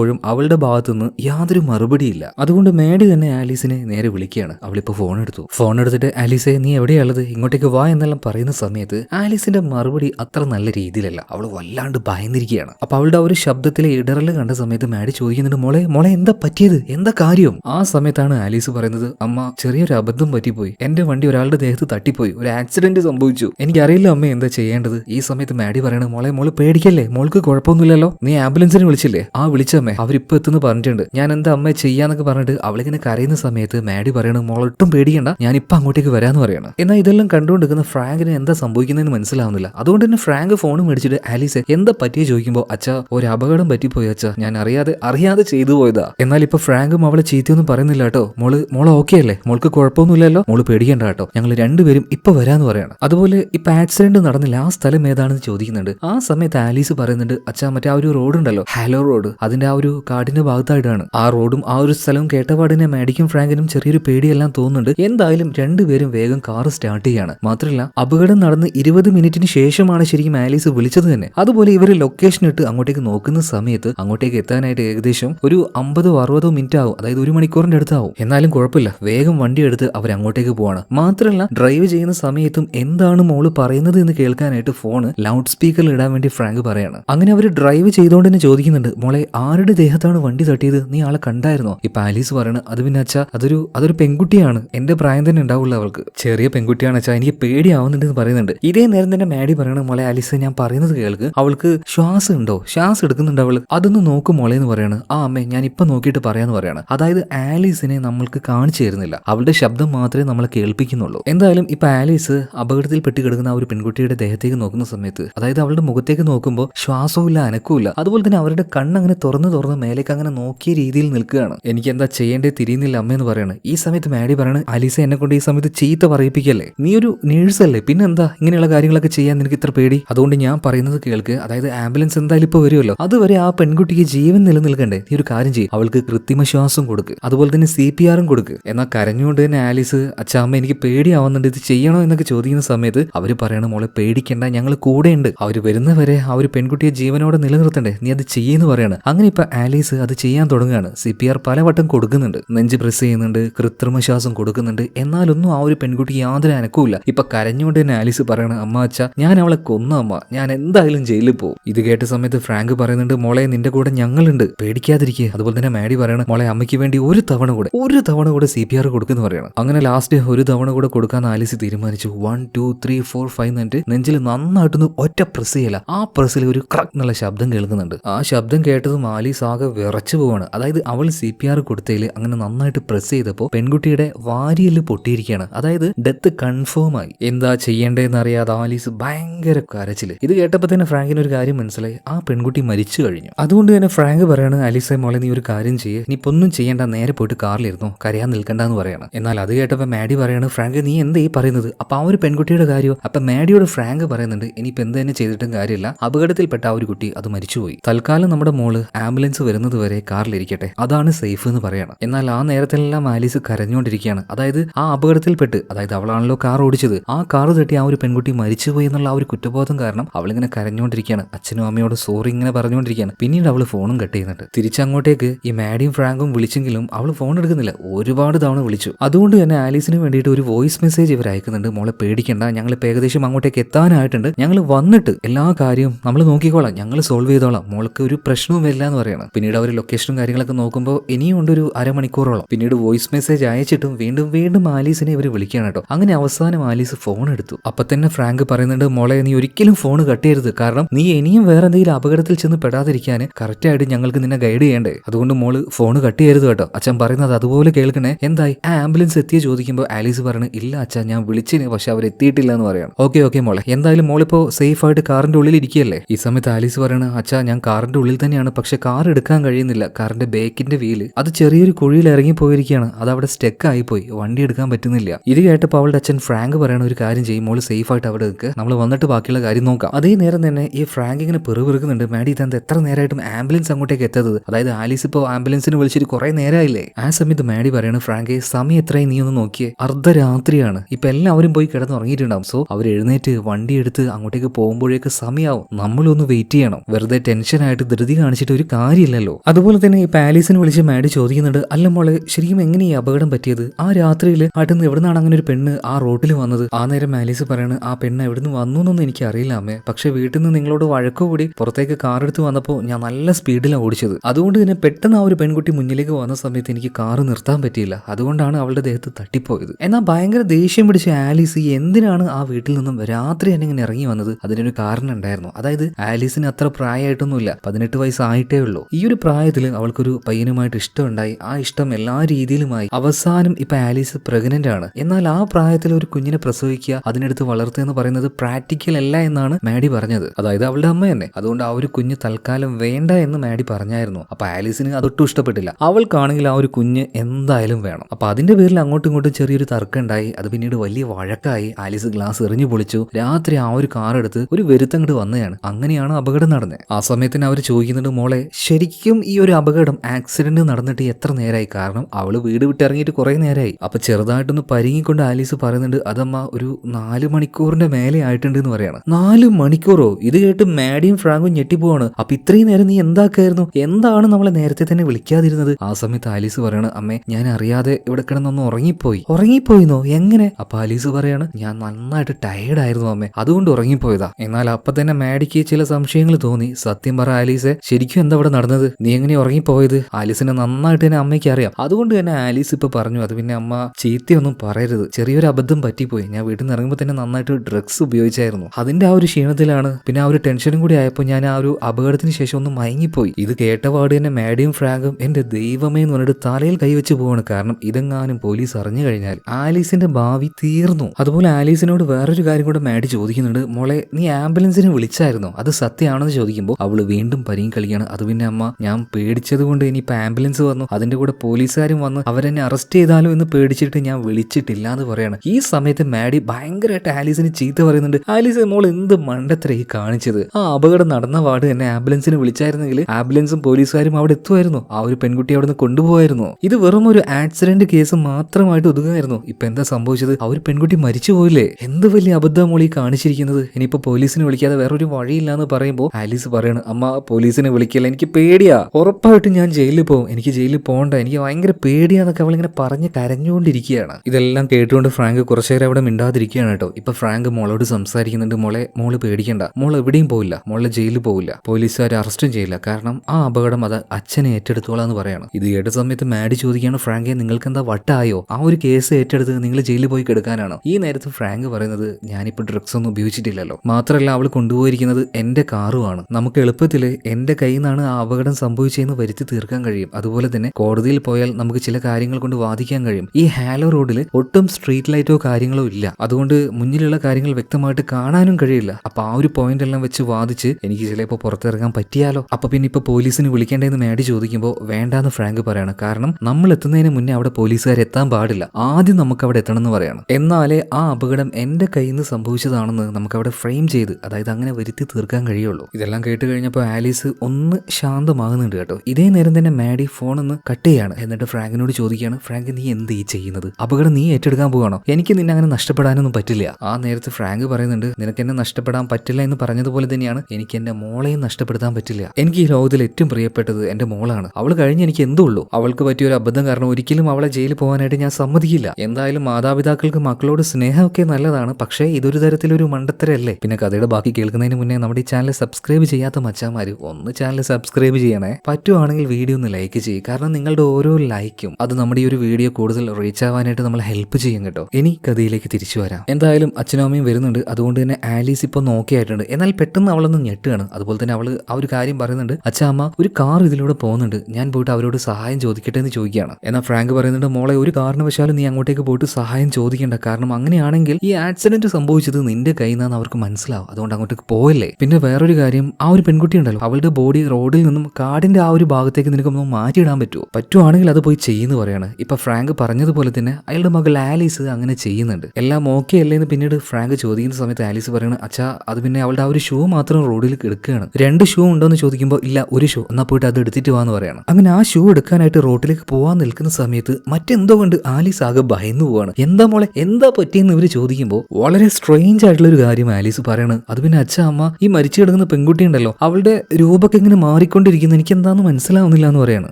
ചോദിക്കുമ്പോഴും അവളുടെ ഭാഗത്തുനിന്ന് യാതൊരു മറുപടിയില്ല. അതുകൊണ്ട് മാഡി തന്നെ ആലീസിനെ നേരെ വിളിക്കുകയാണ്. അവളിപ്പോ ഫോൺ എടുത്തു. ഫോൺ എടുത്തിട്ട് ആലീസെ നീ എവിടെയുള്ളത് ഇങ്ങോട്ടേക്ക് വാ എന്നെല്ലാം പറയുന്ന സമയത്ത് ആലീസിന്റെ മറുപടി അത്ര നല്ല രീതിയിലല്ല. അവൾ വല്ലാണ്ട് ഭയന്നിരിക്കുകയാണ്. അപ്പൊ അവളുടെ ഒരു ശബ്ദത്തിലെ ഇടറൽ കണ്ട സമയത്ത് മാഡി ചോദിക്കുന്നുണ്ട് മോളെ മോളെ എന്താ പറ്റിയത്? എന്താ കാര്യം? ആ സമയത്താണ് ആലീസ് പറയുന്നത് അമ്മ ചെറിയൊരു അബദ്ധം പറ്റിപ്പോയി. എന്റെ വണ്ടി ഒരാളുടെ ദേഹത്ത് തട്ടിപ്പോയി. ഒരു ആക്സിഡന്റ് സംഭവിച്ചു. എനിക്കറിയില്ല അമ്മ എന്താ ചെയ്യേണ്ടത്? ഈ സമയത്ത് മാഡി പറയണത് മോളെ മോൾ പേടിക്കല്ലേ? മോൾക്ക് കുഴപ്പമൊന്നുമില്ലല്ലോ? നീ ആംബുലൻസിനെ വിളിച്ചില്ലേ? ആ വിളിച്ചമ്മേ അവരിപ്പോ എത്തുന്നു പറഞ്ഞിട്ടുണ്ട്. ഞാൻ എന്താ അമ്മ ചെയ്യാന്നൊക്കെ പറഞ്ഞിട്ട് അവളിങ്ങനെ കരയുന്ന സമയത്ത് മാഡി പറയണ മോളൊട്ടും പേടിയണ്ട ഇപ്പൊ അങ്ങോട്ടേക്ക് വരാന്ന് പറയണം. എന്നാൽ ഇതെല്ലാം കണ്ടുകൊണ്ടിരിക്കുന്ന ഫ്രാങ്കിന് എന്താ സംഭവിക്കുന്നതെന്ന് മനസ്സിലാവുന്നില്ല. അതുകൊണ്ട് തന്നെ ഫ്രാങ്ക് ഫോൺ മേടിച്ചിട്ട് ആലീസ് എന്താ പറ്റിയ? ചോദിക്കുമ്പോൾ അച്ഛ ഒരു അപകടം പറ്റിപ്പോയി അച്ഛ. ഞാൻ അറിയാതെ അറിയാതെ ചെയ്തു പോയതാ. എന്നാൽ ഇപ്പൊ ഫ്രാങ്കും അവളെ ചീത്തയൊന്നും പറയുന്നില്ല കേട്ടോ. മോൾ മോൾ ഓക്കെ അല്ലേ? മോൾക്ക് കുഴപ്പമൊന്നുമില്ലല്ലോ? മോൾ പേടിക്കണ്ട കേട്ടോ. ഞങ്ങൾ രണ്ടുപേരും ഇപ്പൊ വരാന്ന് പറയണം. അതുപോലെ ഇപ്പൊ ആക്സിഡന്റ് നടന്നില്ല ആ സ്ഥലം ഏതാണെന്ന് ചോദിക്കുന്നുണ്ട്. ആ സമയത്ത് ആലീസ് പറയുന്നുണ്ട് അച്ഛാ മറ്റേ ആ ഒരു റോഡ് ഉണ്ടല്ലോ? ഹാലോ റോഡ് അതിന്റെ ആ ഒരു കാടിന്റെ ഭാഗത്തായിട്ടാണ്. ആ റോഡും ആ ഒരു സ്ഥലവും കേട്ടപാടിനെ മാഡിക്കും ഫ്രാങ്കിനും ചെറിയൊരു പേടിയെല്ലാം തോന്നുന്നുണ്ട്. എന്തായാലും രണ്ടുപേരും വേഗം കാർ സ്റ്റാർട്ട് ചെയ്യാണ്. മാത്രമല്ല അപകടം നടന്ന് ഇരുപത് മിനിറ്റിന് ശേഷമാണ് ശരിക്കും ആലീസ് വിളിച്ചത് തന്നെ. അതുപോലെ ഇവർ ലൊക്കേഷൻ ഇട്ട് അങ്ങോട്ടേക്ക് നോക്കുന്ന സമയത്ത് അങ്ങോട്ടേക്ക് എത്താനായിട്ട് ഏകദേശം ഒരു അമ്പതോ അറുപതോ മിനിറ്റ് ആവും. അതായത് ഒരു മണിക്കൂറിന്റെ അടുത്താവും. എന്നാലും കുഴപ്പമില്ല. വേഗം വണ്ടി എടുത്ത് അവർ അങ്ങോട്ടേക്ക് പോവാണ്. മാത്രമല്ല ഡ്രൈവ് ചെയ്യുന്ന സമയത്തും എന്താണ് മോൾ പറയുന്നത് എന്ന് കേൾക്കാനായിട്ട് ഫോൺ ലൗഡ് സ്പീക്കറിൽ ഇടാൻ വേണ്ടി ഫ്രാങ്ക് പറയാണ്. അങ്ങനെ അവർ ഡ്രൈവ് ചെയ്തുകൊണ്ട് തന്നെ ചോദിക്കുന്നുണ്ട് മോളെ ആരുടെ ആരുടെ ദേഹത്താണ് വണ്ടി തട്ടിയത്? നീ ആളെ കണ്ടായിരുന്നോ? ഇപ്പൊ ആലീസ് പറയണ അത് പിന്നെ അച്ഛാ അതൊരു അതൊരു പെൺകുട്ടിയാണ്. എന്റെ പ്രായം തന്നെ ഉണ്ടാവുള്ളൂ അവൾക്ക്. ചെറിയ പെൺകുട്ടിയാണ് അച്ഛാ എനിക്ക് പേടിയാവുന്നുണ്ടെന്ന് പറയുന്നുണ്ട്. ഇതേ നേരം തന്നെ മാഡി പറയണ മോളെ ആലീസ് ഞാൻ പറയുന്നത് കേൾക്ക്. അവൾക്ക് ശ്വാസം ഉണ്ടോ ശ്വാസം എടുക്കുന്നുണ്ട് അവൾ അതൊന്ന് നോക്കും മോളെ എന്ന് പറയാണ്. ആ അമ്മേ ഞാൻ ഇപ്പൊ നോക്കിയിട്ട് പറയാന്ന് പറയാണ്. അതായത് ആലീസിനെ നമ്മൾക്ക് കാണിച്ചു തരുന്നില്ല. അവളുടെ ശബ്ദം മാത്രമേ നമ്മളെ കേൾപ്പിക്കുന്നുള്ളൂ. എന്തായാലും ഇപ്പൊ ആലീസ് അപകടത്തിൽ പെട്ടുകിടക്കുന്ന ആ ഒരു പെൺകുട്ടിയുടെ ദേഹത്തേക്ക് നോക്കുന്ന സമയത്ത് അതായത് അവളുടെ മുഖത്തേക്ക് നോക്കുമ്പോൾ ശ്വാസവും ഇല്ല അനക്കവും അതുപോലെ തന്നെ അവരുടെ കണ്ണങ്ങനെ തുറന്ന് തുറന്ന് മേലേക്ക് അങ്ങനെ നോക്കിയ രീതിയിൽ നിൽക്കുകയാണ്. എനിക്ക് എന്താ ചെയ്യേണ്ടേ തിരിയുന്നില്ല അമ്മയെന്ന് പറയാണ്. ഈ സമയത്ത് മാഡി പറയാണ് അലീസ എന്നെ കൊണ്ട് ഈ സമയത്ത് ചീത്ത പറയിപ്പിക്കല്ലേ? നീ ഒരു നേഴ്സ് അല്ലേ പിന്നെ എന്താ ഇങ്ങനെയുള്ള കാര്യങ്ങളൊക്കെ ചെയ്യാൻ നിനക്ക് ഇത്ര പേടി? അതുകൊണ്ട് ഞാൻ പറയുന്നത് കേൾക്ക് അതായത് ആംബുലൻസ് എന്തായാലും ഇപ്പോൾ വരുമല്ലോ. അതുവരെ ആ പെൺകുട്ടിക്ക് ജീവൻ നിലനിൽക്കണ്ടേ? നീ ഒരു കാര്യം ചെയ്യും. അവൾക്ക് കൃത്രിമ ശ്വാസം കൊടുക്ക്. അതുപോലെ തന്നെ സി പി ആറും കൊടുക്ക്. എന്നാൽ കരഞ്ഞുകൊണ്ട് തന്നെ ആലീസ് അച്ഛാമ്മ എനിക്ക് പേടിയാവുന്നുണ്ട്. ഇത് ചെയ്യണോ? എന്നൊക്കെ ചോദിക്കുന്ന സമയത്ത് അവർ പറയണ മോളെ പേടിക്കേണ്ട. ഞങ്ങൾ കൂടെയുണ്ട്. അവർ വരുന്നവരെ ആ ഒരു പെൺകുട്ടിയെ ജീവനോടെ നിലനിർത്തണ്ടേ? നീ അത് ചെയ്യുന്നു പറയാണ്. അങ്ങനെ ഇപ്പൊ ആലീസ് അത് ചെയ്യാൻ തുടങ്ങുകയാണ്. സി പി ആർ പലവട്ടം കൊടുക്കുന്നുണ്ട്. നെഞ്ച് പ്രസ് ചെയ്യുന്നുണ്ട് കൃത്രിമ ശ്വാസം കൊടുക്കുന്നുണ്ട്. എന്നാലൊന്നും ആ ഒരു പെൺകുട്ടി യാതൊരു അനക്കവുമില്ല. ഇപ്പൊ കരഞ്ഞുകൊണ്ട് തന്നെ ആലീസ് പറയണ അമ്മ അച്ഛ ഞാൻ അവളെ കൊന്ന അമ്മ. ഞാൻ എന്തായാലും ജയിലിൽ പോകും. ഇത് കേട്ട സമയത്ത് ഫ്രാങ്ക് പറയുന്നുണ്ട് മോളെ നിന്റെ കൂടെ ഞങ്ങളുണ്ട്. പേടിക്കാതിരിക്കുക അതുപോലെ തന്നെ മാഡി പറയണം മോളെ അമ്മയ്ക്ക് വേണ്ടി ഒരു തവണ കൂടെ ഒരു തവണ കൂടെ സി പി ആർ കൊടുക്കുന്ന പറയണം. അങ്ങനെ ലാസ്റ്റ് ഒരു തവണ കൂടെ കൊടുക്കാൻ ആലീസ് തീരുമാനിച്ചു. One two three four five എന്നിട്ട് നെഞ്ചിൽ നന്നായിട്ടൊന്ന് ഒറ്റ പ്രസ് ചെയ്യല. ആ പ്രസ്സിൽ ഒരു ക്രക് എന്നുള്ള ശബ്ദം കേൾക്കുന്നുണ്ട്. ആ ശബ്ദം കേട്ടതും ആലീസ് ആകെ വിറച്ചു പോവാണ്. അതായത് അവൾ സി പി ആർ കൊടുത്തതിൽ അങ്ങനെ നന്നായിട്ട് പ്രസ് ചെയ്തപ്പോൾ പെൺകുട്ടിയുടെ വാരിയൽ പൊട്ടിയിരിക്കുകയാണ് അതായത് ഡെത്ത് കൺഫേം ആയി. എന്താ ചെയ്യേണ്ടതെന്ന് അറിയാതെ ആലീസ് ഭയങ്കര കരച്ചിൽ. ഇത് കേട്ടപ്പോൾ തന്നെ ഫ്രാങ്കിന് ഒരു കാര്യം മനസ്സിലായി. ആ പെൺകുട്ടി മരിച്ചു കഴിഞ്ഞു. അതുകൊണ്ട് തന്നെ ഫ്രാങ്ക് പറയാണ് ആലീസെ മോളെ നീ ഒരു കാര്യം ചെയ്യ്. നീ ഒന്നും ചെയ്യേണ്ട നേരെ പോയിട്ട് കാറിലിരുന്നു? കരയാൻ നിൽക്കണ്ടെന്ന് പറയാണ്. എന്നാൽ അത് കേട്ടപ്പോൾ മാഡി പറയാണ് ഫ്രാങ്ക് നീ എന്താ ഈ പറയുന്നത്? അപ്പൊ ആ ഒരു പെൺകുട്ടിയുടെ കാര്യം. അപ്പൊ മാഡിയോട് ഫ്രാങ്ക് പറയുന്നുണ്ട് ഇനിയിപ്പോ എന്ത് തന്നെ ചെയ്തിട്ടും കാര്യമില്ല. അപകടത്തിൽപ്പെട്ട ആ ഒരു കുട്ടി അത് മരിച്ചുപോയി. തൽക്കാലം നമ്മുടെ മോൾ ആംബുലൻസ് വരുന്നത് വരെ കാറിലിരിക്കട്ടെ. അതാണ് സേഫ് എന്ന് പറയണം. എന്നാൽ ആ നേരത്തെല്ലാം ആലീസ് കരഞ്ഞുകൊണ്ടിരിക്കുകയാണ്. അതായത് ആ അപകടത്തിൽപ്പെട്ട് അതായത് അവളാണല്ലോ കാർ ഓടിച്ചത് ആ കാർ തട്ടി ആ ഒരു പെൺകുട്ടി മരിച്ചുപോയി എന്നുള്ള ആ ഒരു കുറ്റബോധം കാരണം അവളിങ്ങനെ കരഞ്ഞുകൊണ്ടിരിക്കുകയാണ്. അച്ഛനും അമ്മയോട് സോറി ഇങ്ങനെ പറഞ്ഞുകൊണ്ടിരിക്കുകയാണ്. പിന്നീട് അവൾ ഫോണും കട്ട് ചെയ്യുന്നുണ്ട്. തിരിച്ചങ്ങോട്ടേക്ക് ഈ മാഡിയും ഫ്രാങ്കും വിളിച്ചെങ്കിലും അവൾ ഫോൺ എടുക്കുന്നില്ല. ഒരുപാട് തവണ വിളിച്ചു. അതുകൊണ്ട് തന്നെ ആലീസിന് വേണ്ടിയിട്ട് ഒരു വോയിസ് മെസ്സേജ് ഇവർ അയക്കുന്നുണ്ട്. മോളെ പേടിക്കേണ്ട. ഞങ്ങൾ ഇപ്പൊ ഏകദേശം അങ്ങോട്ടേക്ക് എത്താനായിട്ടുണ്ട്. ഞങ്ങൾ വന്നിട്ട് എല്ലാ കാര്യവും നമ്മൾ നോക്കിക്കോളാം. ഞങ്ങൾ സോൾവ് ചെയ്തോളാം. മോൾക്ക് ഒരു പ്രശ്നവും വരില്ല എന്ന് പറയണം പിന്നീട് അവർ ലൊക്കേഷനും കാര്യങ്ങളൊക്കെ നോക്കുമ്പോൾ ഇനിയും ഉണ്ട് ഒരു അരമണിക്കൂറോളം. പിന്നീട് വോയിസ് മെസ്സേജ് അയച്ചിട്ടും വീണ്ടും വീണ്ടും ആലീസിനെ ഇവർ വിളിക്കുകയാണ് കേട്ടോ. അങ്ങനെ അവസാനം ആലീസ് ഫോൺ എടുത്തു. അപ്പൊ തന്നെ ഫ്രാങ്ക് പറയുന്നുണ്ട് മോളെ നീ ഒരിക്കലും ഫോൺ കട്ട് ചെയ്യരുത്. കാരണം നീ ഇനിയും വേറെ എന്തെങ്കിലും അപകടത്തിൽ ചെന്ന് പെടാതിരിക്കാൻ കറക്റ്റ് ആയിട്ട് ഞങ്ങൾക്ക് നിന്നെ ഗൈഡ് ചെയ്യണ്ടേ. അതുകൊണ്ട് മോൾ ഫോൺ കട്ട് ചെയ്യരുത് കേട്ടോ. അച്ഛൻ പറയുന്നത് അതുപോലെ കേൾക്കണേ. എന്തായി? ആ ആംബുലൻസ് എത്തിയ ചോദിക്കുമ്പോൾ ആലീസ് പറഞ്ഞു ഇല്ല അച്ഛാ ഞാൻ വിളിച്ചിന് പക്ഷെ അവർ എത്തിയിട്ടില്ല എന്ന് പറയണം. ഓക്കെ ഓക്കെ മോളെ. എന്തായാലും മോളിപ്പോ സേഫ് ആയിട്ട് കാറിന്റെ ഉള്ളിൽ ഇരിക്കുകയല്ലേ? ഈ സമയത്ത് ആലീസ് പറയണ അച്ഛാ ഞാൻ കാറിന്റെ ഉള്ളിൽ തന്നെയാണ്. പക്ഷെ കാർ എടുക്കാൻ കഴിയുന്നില്ല. കാറിന്റെ ബേക്കിന്റെ വീൽ. അത് ചെറിയൊരു കുഴിയിൽ ഇറങ്ങി പോയിരിക്കുകയാണ് അത് അവിടെ സ്റ്റെക്ക് ആയിപ്പോയി. വണ്ടി എടുക്കാൻ പറ്റുന്നില്ല. ഇത് കേട്ടപ്പോൾ അവളുടെ അച്ഛൻ ഫ്രാങ്ക് പറയണ ഒരു കാര്യം ചെയ്യും. മോൾ സേഫ് ആയിട്ട് അവിടെ നിൽക്കുക നമ്മൾ വന്നിട്ട് ബാക്കിയുള്ള കാര്യം നോക്കാം. അതേ നേരം തന്നെ ഈ ഫ്രാങ്ക് ഇങ്ങനെ പെറുപിറുക്കുന്നുണ്ട്. മാഡി ഇതെന്ത് എത്ര നേരമായിട്ടും ആംബുലൻസ് അങ്ങോട്ടേക്ക് എത്തത് അതായത് ആലീസ് ഇപ്പോൾ ആംബുലൻസിന് വിളിച്ചിട്ട് കുറെ നേരമായില്ലേ ആ സമയത്ത് മാഡി പറയണ ഫ്രാങ്കെ സമയം എത്രയും നീ ഒന്ന് നോക്കിയേ. അർദ്ധരാത്രിയാണ്. ഇപ്പൊ എല്ലാവരും പോയി കിടന്നുറങ്ങിയിട്ടുണ്ടാവും. സോ അവർ എഴുന്നേറ്റ് വണ്ടി എടുത്ത് അങ്ങോട്ടേക്ക് പോകുമ്പോഴേക്ക് സമയമാവും നമ്മളൊന്ന് വെയിറ്റ് ചെയ്യണം. വെറുതെ ടെൻഷൻ ആയിട്ട് ധൃതി കാണിച്ചിട്ട് ഒരു കാര്യമില്ലല്ലോ. അതുപോലെ തന്നെ ഈ പാലീസിന് വിളിച്ച് മാഡി ചോദിക്കുന്നുണ്ട് അല്ല മോളെ ശരിക്കും എങ്ങനെ ഈ അപകടം പറ്റിയത്? ആ രാത്രിയിൽ അടുന്ന് എവിടുന്നാണ് അങ്ങനെ ഒരു പെണ്ണ് ആ റോഡിൽ വന്നത്? ആ നേരം മാലീസ് പറയണ് ആ പെണ്ണ് എവിടുന്ന് വന്നു എന്നൊന്നും എനിക്ക് അറിയില്ല അമ്മേ. പക്ഷെ വീട്ടിൽ നിന്ന് നിങ്ങളോട് വഴക്കുകൂടി പുറത്തേക്ക് കാർ എടുത്ത് വന്നപ്പോൾ ഞാൻ നല്ല സ്പീഡിലാണ് ഓടിച്ചത്. അതുകൊണ്ട് തന്നെ പെട്ടെന്ന് ആ ഒരു പെൺകുട്ടി മുന്നിലേക്ക് വന്ന സമയത്ത് എനിക്ക് കാർ നിർത്താൻ പറ്റിയില്ല. അതുകൊണ്ടാണ് അവളുടെ ദേഹത്ത് തട്ടിപ്പോയത്. എന്നാൽ ഭയങ്കര ദേഷ്യം പിടിച്ച ആലീസ് എന്തിനാണ് ആ വീട്ടിൽ നിന്നും രാത്രി തന്നെ ഇങ്ങനെ ഇറങ്ങി വന്നത്? അതിനൊരു കാരണം ഉണ്ടായിരുന്നു. അതായത് ആലീസിന് അത്ര പ്രായമായിട്ടൊന്നുമില്ല. പതിനെട്ട് വയസ്സായിട്ടേ ഉള്ളൂ. ഈ ഒരു പ്രായത്തിൽ അവൾക്കൊരു പയ്യനുമായിട്ട് ഇഷ്ടമുണ്ടായി. ആ ഇഷ്ടം എല്ലാ രീതിയിലുമായി. അവസാനം ഇപ്പൊ ആലീസ് പ്രഗ്നന്റ് ആണ്. എന്നാൽ ആ പ്രായത്തിൽ ഒരു കുഞ്ഞിനെ പ്രസവിക്കുക അതിനെടുത്ത് വളർത്തുക എന്ന് പറയുന്നത് പ്രാക്ടിക്കൽ അല്ല എന്നാണ് മാഡി പറഞ്ഞത്. അതായത് അവളുടെ അമ്മ തന്നെ. അതുകൊണ്ട് ആ ഒരു കുഞ്ഞ് തൽക്കാലം വേണ്ട എന്ന് മാഡി പറഞ്ഞായിരുന്നു. അപ്പൊ ആലീസിന് അതൊട്ടും ഇഷ്ടപ്പെട്ടില്ല. അവൾക്കാണെങ്കിൽ ആ ഒരു കുഞ്ഞ് എന്തായാലും വേണം. അപ്പൊ അതിന്റെ പേരിൽ അങ്ങോട്ടും ഇങ്ങോട്ടും ചെറിയൊരു തർക്കം ഉണ്ടായി അത് പിന്നീട് വലിയ വഴക്കായി. ആലീസ് ഗ്ലാസ് എറിഞ്ഞു പൊളിച്ചു. രാത്രി ആ ഒരു കാർ എടുത്ത് ഒരു വരുത്തങ്ങോട്ട് വന്നതാണ് അങ്ങനെയാണ് അപകടം നടന്നത് ആ സമയത്തിന് അവർ ചോദിക്കുന്നുണ്ട് മോളെ ശരിക്കും ഈ ഒരു അപകടം ആക്സിഡന്റ് നടന്നിട്ട് എത്ര നേരമായി കാരണം അവൾ വീട് വിട്ട് ഇറങ്ങിയിട്ട് കുറെ നേരമായി അപ്പൊ ചെറുതായിട്ടൊന്ന് പരിങ്ങിക്കൊണ്ട് ആലീസ് പറയുന്നുണ്ട് അതമ്മ ഒരു നാല് മണിക്കൂറിന്റെ മേലെ ആയിട്ടുണ്ട് എന്ന് പറയാണ്. നാല് മണിക്കൂറോ? ഇത് കേട്ട് മാഡിയും ഫ്രാങ്കും ഞെട്ടിപ്പോവാണ്. അപ്പൊ ഇത്രയും നേരം നീ എന്താക്കായിരുന്നു? എന്താണ് നമ്മളെ നേരത്തെ തന്നെ വിളിക്കാതിരുന്നത്? ആ സമയത്ത് ആലീസ് പറയാണ് അമ്മേ ഞാൻ അറിയാതെ ഇവിടെ കിടന്നൊന്ന് ഉറങ്ങിപ്പോയി. ഉറങ്ങിപ്പോയിന്നോ? എങ്ങനെ? അപ്പൊ ആലീസ് പറയാണ് ഞാൻ നന്നായിട്ട് ടയേർഡ് ആയിരുന്നു അമ്മേ. അതുകൊണ്ട് ഉറങ്ങിപ്പോയതാ. എന്നാൽ അപ്പൊ തന്നെ മാഡിക്ക് ചില സംശയങ്ങൾ തോന്നി. സത്യം പറ ആലീസെ ശരിക്കും എന്താ ഇവിടെ നടന്നത്? നീ എങ്ങനെ ഉറങ്ങിപ്പോയത്? ആലീസിനെ നന്നായിട്ട് തന്നെ അമ്മയ്ക്ക് അറിയാം. അതുകൊണ്ട് തന്നെ ആലീസ് ഇപ്പൊ പറഞ്ഞു അത് പിന്നെ അമ്മ ചീത്തയൊന്നും പറയരുത്. ചെറിയൊരു അബദ്ധം പറ്റിപ്പോയി. ഞാൻ വീട്ടിൽ നിന്ന് ഇറങ്ങുമ്പോൾ തന്നെ നന്നായിട്ട് ഡ്രഗ്സ് ഉപയോഗിച്ചായിരുന്നു. അതിന്റെ ആ ഒരു ക്ഷീണത്തിലാണ്. പിന്നെ ആ ഒരു ടെൻഷനും കൂടി ആയപ്പോൾ ഞാൻ ആ ഒരു അപകടത്തിന് ശേഷം ഒന്ന് മയങ്ങിപ്പോയി. ഇത് കേട്ടപാട് തന്നെ മാഡിയും ഫ്രാങ്കും എന്റെ ദൈവമേ എന്ന് പറഞ്ഞിട്ട് തലയിൽ കൈവച്ച് പോവാണ്. കാരണം ഇതെങ്ങാനും പോലീസ് അറിഞ്ഞു കഴിഞ്ഞാൽ ആലീസിന്റെ ഭാവി തീർന്നു. അതുപോലെ ആലീസിനോട് വേറൊരു കാര്യം കൂടെ മാഡി ചോദിക്കുന്നുണ്ട്. മോളെ നീ ആംബുലൻസിനെ വിളിച്ചായിരുന്നോ? അത് സത്യമാണെന്ന് ചോദിക്കുമ്പോൾ അവൾ വീണ്ടും പരിയും കളിയാണ് അത് പിന്നെ അമ്മ ഞാൻ പേടിച്ചത് കൊണ്ട് ഇനിയിപ്പോൾ ആംബുലൻസ് വന്നു. അതിന്റെ കൂടെ പോലീസുകാരും വന്ന് അവരെന്നെ അറസ്റ്റ് ചെയ്താലോ എന്ന് പേടിച്ചിട്ട് ഞാൻ വിളിച്ചിട്ടില്ല എന്ന് പറയാണ്. ഈ സമയത്ത് മാഡി ഭയങ്കരമായിട്ട് ആലീസിന് ചീത്ത പറയുന്നുണ്ട്. ആലീസ് മോൾ എന്ത് മണ്ടത്ര ഈ കാണിച്ചത്. ആ അപകടം നടന്ന വാർഡ് തന്നെ ആംബുലൻസിന് വിളിച്ചായിരുന്നെങ്കിൽ ആംബുലൻസും പോലീസുകാരും അവിടെ എത്തുമായിരുന്നു. ആ ഒരു പെൺകുട്ടി അവിടെ നിന്ന് കൊണ്ടുപോകായിരുന്നു ഇത് വെറും ഒരു ആക്സിഡന്റ് കേസ് മാത്രമായിട്ട് ഒതുങ്ങായിരുന്നു ഇപ്പൊ എന്താ സംഭവിച്ചത്? ആ ഒരു പെൺകുട്ടി മരിച്ചു പോയില്ലേ എന്ത് വലിയ അബദ്ധം മോളി കാണിച്ചിരിക്കുന്നത്? ഇനിയിപ്പോ പോലീസിനെ വിളിക്കാതെ വേറൊരു വഴിയില്ല എന്ന് പറയുമ്പോൾ ആലീസ് പറയാണ് അമ്മ പോലീസിനെ വിളിക്കില്ല. എനിക്ക് പേടിയാ. ഉറപ്പായിട്ടും ഞാൻ ജയിലിൽ പോകും. എനിക്ക് ജയിലിൽ പോകണ്ട. എനിക്ക് ഭയങ്കര പേടിയാന്നൊക്കെ ഇങ്ങനെ പറഞ്ഞ് കരഞ്ഞുകൊണ്ടിരിക്കുകയാണ്. ഇതെല്ലാം കേട്ടുകൊണ്ട് ഫ്രാങ്ക് കുറച്ചു നേരം അവിടെ മിണ്ടാതിരിക്കുകയാണ് കേട്ടോ. ഇപ്പൊ ഫ്രാങ്ക് മോളോട് സംസാരിക്കുന്നുണ്ട്. മോളെ മോൾ പേടിക്കണ്ട. മോൾ എവിടെയും പോവില്ല. മോളെ ജയിലിൽ പോവില്ല. പോലീസുകാർ അറസ്റ്റും ചെയ്യില്ല. കാരണം ആ അപകടം അത് അച്ഛനെ ഏറ്റെടുത്തോളാം എന്ന് പറയാണ്. ഇത് കേട്ട സമയത്ത് മാഡി ചോദിക്കുകയാണ് ഫ്രാങ്കെ നിങ്ങൾക്ക് എന്താ വട്ടായോ? ആ ഒരു കേസ് ഏറ്റെടുത്ത് നിങ്ങൾ ജയിലിൽ പോയി കിടക്കാനാണോ? ഈ നേരത്ത് ഫ്രാങ്ക് പറയുന്നത് ഞാനിപ്പോൾ ഡ്രഗ്സ് ഒന്നും ഉപയോഗിച്ചിട്ടില്ലല്ലോ. മാത്രമല്ല അവൾ കൊണ്ടുപോയിരിക്കുന്നത് എന്റെ കാറുമാണ്. നമുക്ക് എളുപ്പത്തിൽ എന്റെ കയ്യിൽ നിന്നാണ് ആ അപകടം സംഭവിച്ചെന്ന് വരുത്തി തീർക്കാൻ കഴിയും. അതുപോലെ തന്നെ കോടതിയിൽ പോയാൽ നമുക്ക് ചില കാര്യങ്ങൾ കൊണ്ട് വാദിക്കാൻ കഴിയും. ഈ ഹാലോ റോഡിൽ ഒട്ടും സ്ട്രീറ്റ് ലൈറ്റോ കാര്യങ്ങളോ ഇല്ല. അതുകൊണ്ട് മുന്നിലുള്ള കാര്യങ്ങൾ വ്യക്തമായിട്ട് കാണാനും കഴിയില്ല. അപ്പൊ ആ ഒരു പോയിന്റ് എല്ലാം വെച്ച് വാദിച്ച് എനിക്ക് ചിലപ്പോൾ പുറത്തിറങ്ങാൻ പറ്റിയാലോ? അപ്പൊ പിന്നെ ഇപ്പൊ പോലീസിന് വിളിക്കേണ്ടതെന്ന് മേടി ചോദിക്കുമ്പോൾ വേണ്ടാന്ന് ഫ്രാങ്ക് പറയാണ്. കാരണം നമ്മൾ എത്തുന്നതിന് മുന്നേ അവിടെ പോലീസുകാർ എത്താൻ പാടില്ല. ആദ്യം നമുക്ക് അവിടെ എത്തണം എന്ന് പറയാണ്. എന്നാലേ ആ അപകടം എന്റെ കയ്യിൽ നിന്ന് സംഭവിച്ചതാണെന്ന് നമുക്ക് അവിടെ ഫ്രെയിം ചെയ്ത് അതായത് അങ്ങനെ വരുത്തി തീർക്കാൻ കഴിയുള്ളൂ. ഇതെല്ലാം കേട്ട് കഴിഞ്ഞപ്പോൾ ആലീസ് ഒന്ന് ശാന്തമാകുന്നുണ്ട് കേട്ടോ. ഇതേ നേരം തന്നെ മാഡി ഫോൺ ഒന്ന് കട്ട് ചെയ്യാണ്. എന്നിട്ട് ഫ്രാങ്കിനോട് ചോദിക്കുകയാണ് ഫ്രാങ്ക് നീ എന്ത് ഈ ചെയ്യുന്നത്? അപകടം നീ ഏറ്റെടുക്കാൻ പോകണോ എനിക്ക് നിന്നെ അങ്ങനെ നഷ്ടപ്പെടാനൊന്നും പറ്റില്ല. ആ നേരത്ത് ഫ്രാങ്ക് പറയുന്നുണ്ട് നിനക്ക് എന്നെ നഷ്ടപ്പെടാൻ പറ്റില്ല എന്ന് പറഞ്ഞതുപോലെ തന്നെയാണ് എനിക്ക് എന്റെ മോളെയും നഷ്ടപ്പെടുത്താൻ പറ്റില്ല. എനിക്ക് ഈ ലോകത്തിൽ ഏറ്റവും പ്രിയപ്പെട്ടത് എന്റെ മോളാണ്. അവൾ കഴിഞ്ഞ് എനിക്ക് എന്തുള്ളൂ അവൾക്ക് പറ്റിയ ഒരു അബദ്ധം കാരണം ഒരിക്കലും അവളെ ജയിലിൽ പോകാനായിട്ട് ഞാൻ സമ്മതിക്കില്ല. എന്തായാലും മാതാപിതാക്കൾക്ക് മക്കളോട് സ്നേഹമൊക്കെ നല്ലതാണ്. പക്ഷേ ഇതൊരു തരത്തിലൊരു മണ്ടത്തരല്ലേ? പിന്നെ കഥയുടെ ബാക്കി കേൾക്കുന്നതിന് മുന്നേ നമ്മുടെ ഈ ചാനൽ സബ്സ്ക്രൈബ് ചെയ്യാത്ത മച്ചാമാര് ഒന്ന് ചാനൽ സബ്സ്ക്രൈബ് ചെയ്യണേ. പറ്റുവാണെങ്കിൽ വീഡിയോ ഒന്ന് ലൈക്ക് ചെയ്യും. കാരണം നിങ്ങളുടെ ഓരോ ലൈക്കും അത് നമ്മുടെ ഈ ഒരു വീഡിയോ കൂടുതൽ റീച്ച് ആവാനായിട്ട് നമ്മൾ ഹെൽപ്പ് ചെയ്യും കേട്ടോ. ഇനി കഥയിലേക്ക് തിരിച്ചു വരാം. എന്തായാലും അച്ഛനും അമ്മയും വരുന്നുണ്ട്. അതുകൊണ്ട് തന്നെ ആലീസ് ഇപ്പോൾ നോക്കിയായിട്ടുണ്ട് എന്നാൽ പെട്ടെന്ന് അവളൊന്ന് ഞെട്ടുകയാണ്. അതുപോലെ തന്നെ അവൾ ആ ഒരു കാര്യം പറയുന്നുണ്ട്. അച്ഛാ അമ്മ ഒരു കാർ ഇതിലൂടെ പോകുന്നുണ്ട്. ഞാൻ പോയിട്ട് അവരോട് സഹായം ചോദിക്കട്ടെ എന്ന് ചോദിക്കുകയാണ്. എന്നാൽ ഫ്രാങ്ക് പറയുന്നുണ്ട് മോളെ ഒരു കാരണവശാലും നീ അങ്ങോട്ടേക്ക് പോയിട്ട് സഹായം ചോദിക്കേണ്ട. കാരണം അങ്ങനെയാണെങ്കിൽ ഈ ആക്സിഡന്റ് സംഭവിച്ചത് നിന്റെ കയ്യിൽ നിന്നാണ് അവർക്ക് മനസ്സിലാവും അതുകൊണ്ട് അങ്ങോട്ടേക്ക് പോയല്ലേ പിന്നെ വേറൊരു കാര്യം ആ ഒരു പെൺകുട്ടി ഉണ്ടല്ലോ. അവളുടെ ബോഡി റോഡിൽ കാടിന്റെ ആ ഒരു ഭാഗത്തേക്ക് നിനക്കൊന്ന് മാറ്റിയിടാൻ പറ്റുമോ? പറ്റുവാണെങ്കിൽ അത് പോയി ചെയ്യുന്നു പറയാണ്. ഇപ്പൊ ഫ്രാങ്ക് പറഞ്ഞതുപോലെ തന്നെ അയാളുടെ മകൾ ആലീസ് അങ്ങനെ ചെയ്യുന്നുണ്ട്. എല്ലാം ഓക്കെ അല്ലേ എന്ന് പിന്നീട് ഫ്രാങ്ക് ചോദിക്കുന്ന സമയത്ത് ആലീസ് പറയാണ് അച്ഛാ അത് പിന്നെ അവളുടെ ആ ഒരു ഷൂ മാത്രം റോഡിൽ എടുക്കുകയാണ്. രണ്ട് ഷൂ ഉണ്ടോ എന്ന് ചോദിക്കുമ്പോൾ ഇല്ല ഒരു ഷൂ. എന്നാ പോയിട്ട് അത് എടുത്തിട്ട് വാന്ന് പറയാണ്. അങ്ങനെ ആ ഷൂ എടുക്കാനായിട്ട് റോഡിലേക്ക് പോവാൻ നിൽക്കുന്ന സമയത്ത് മറ്റെന്തോ കൊണ്ട് ആലീസ് ആകെ ഭയന്നു പോവാണ്? എന്താ മോളെ എന്താ പറ്റിയെന്ന് ഇവർ ചോദിക്കുമ്പോൾ വളരെ സ്ട്രെയിഞ്ച് ആയിട്ടുള്ള ഒരു കാര്യം ആലീസ് പറയാണ്. അത് പിന്നെ അച്ഛ അമ്മ ഈ മരിച്ചു കിടക്കുന്ന പെൺകുട്ടി ഉണ്ടല്ലോ അവളുടെ രൂപമൊക്കെ ഇങ്ങനെ മാറിക്കൊണ്ടിരിക്കുന്നു എനിക്ക് എന്താന്ന് മനസ്സിലാവുന്നില്ല എന്ന് പറയാണ്.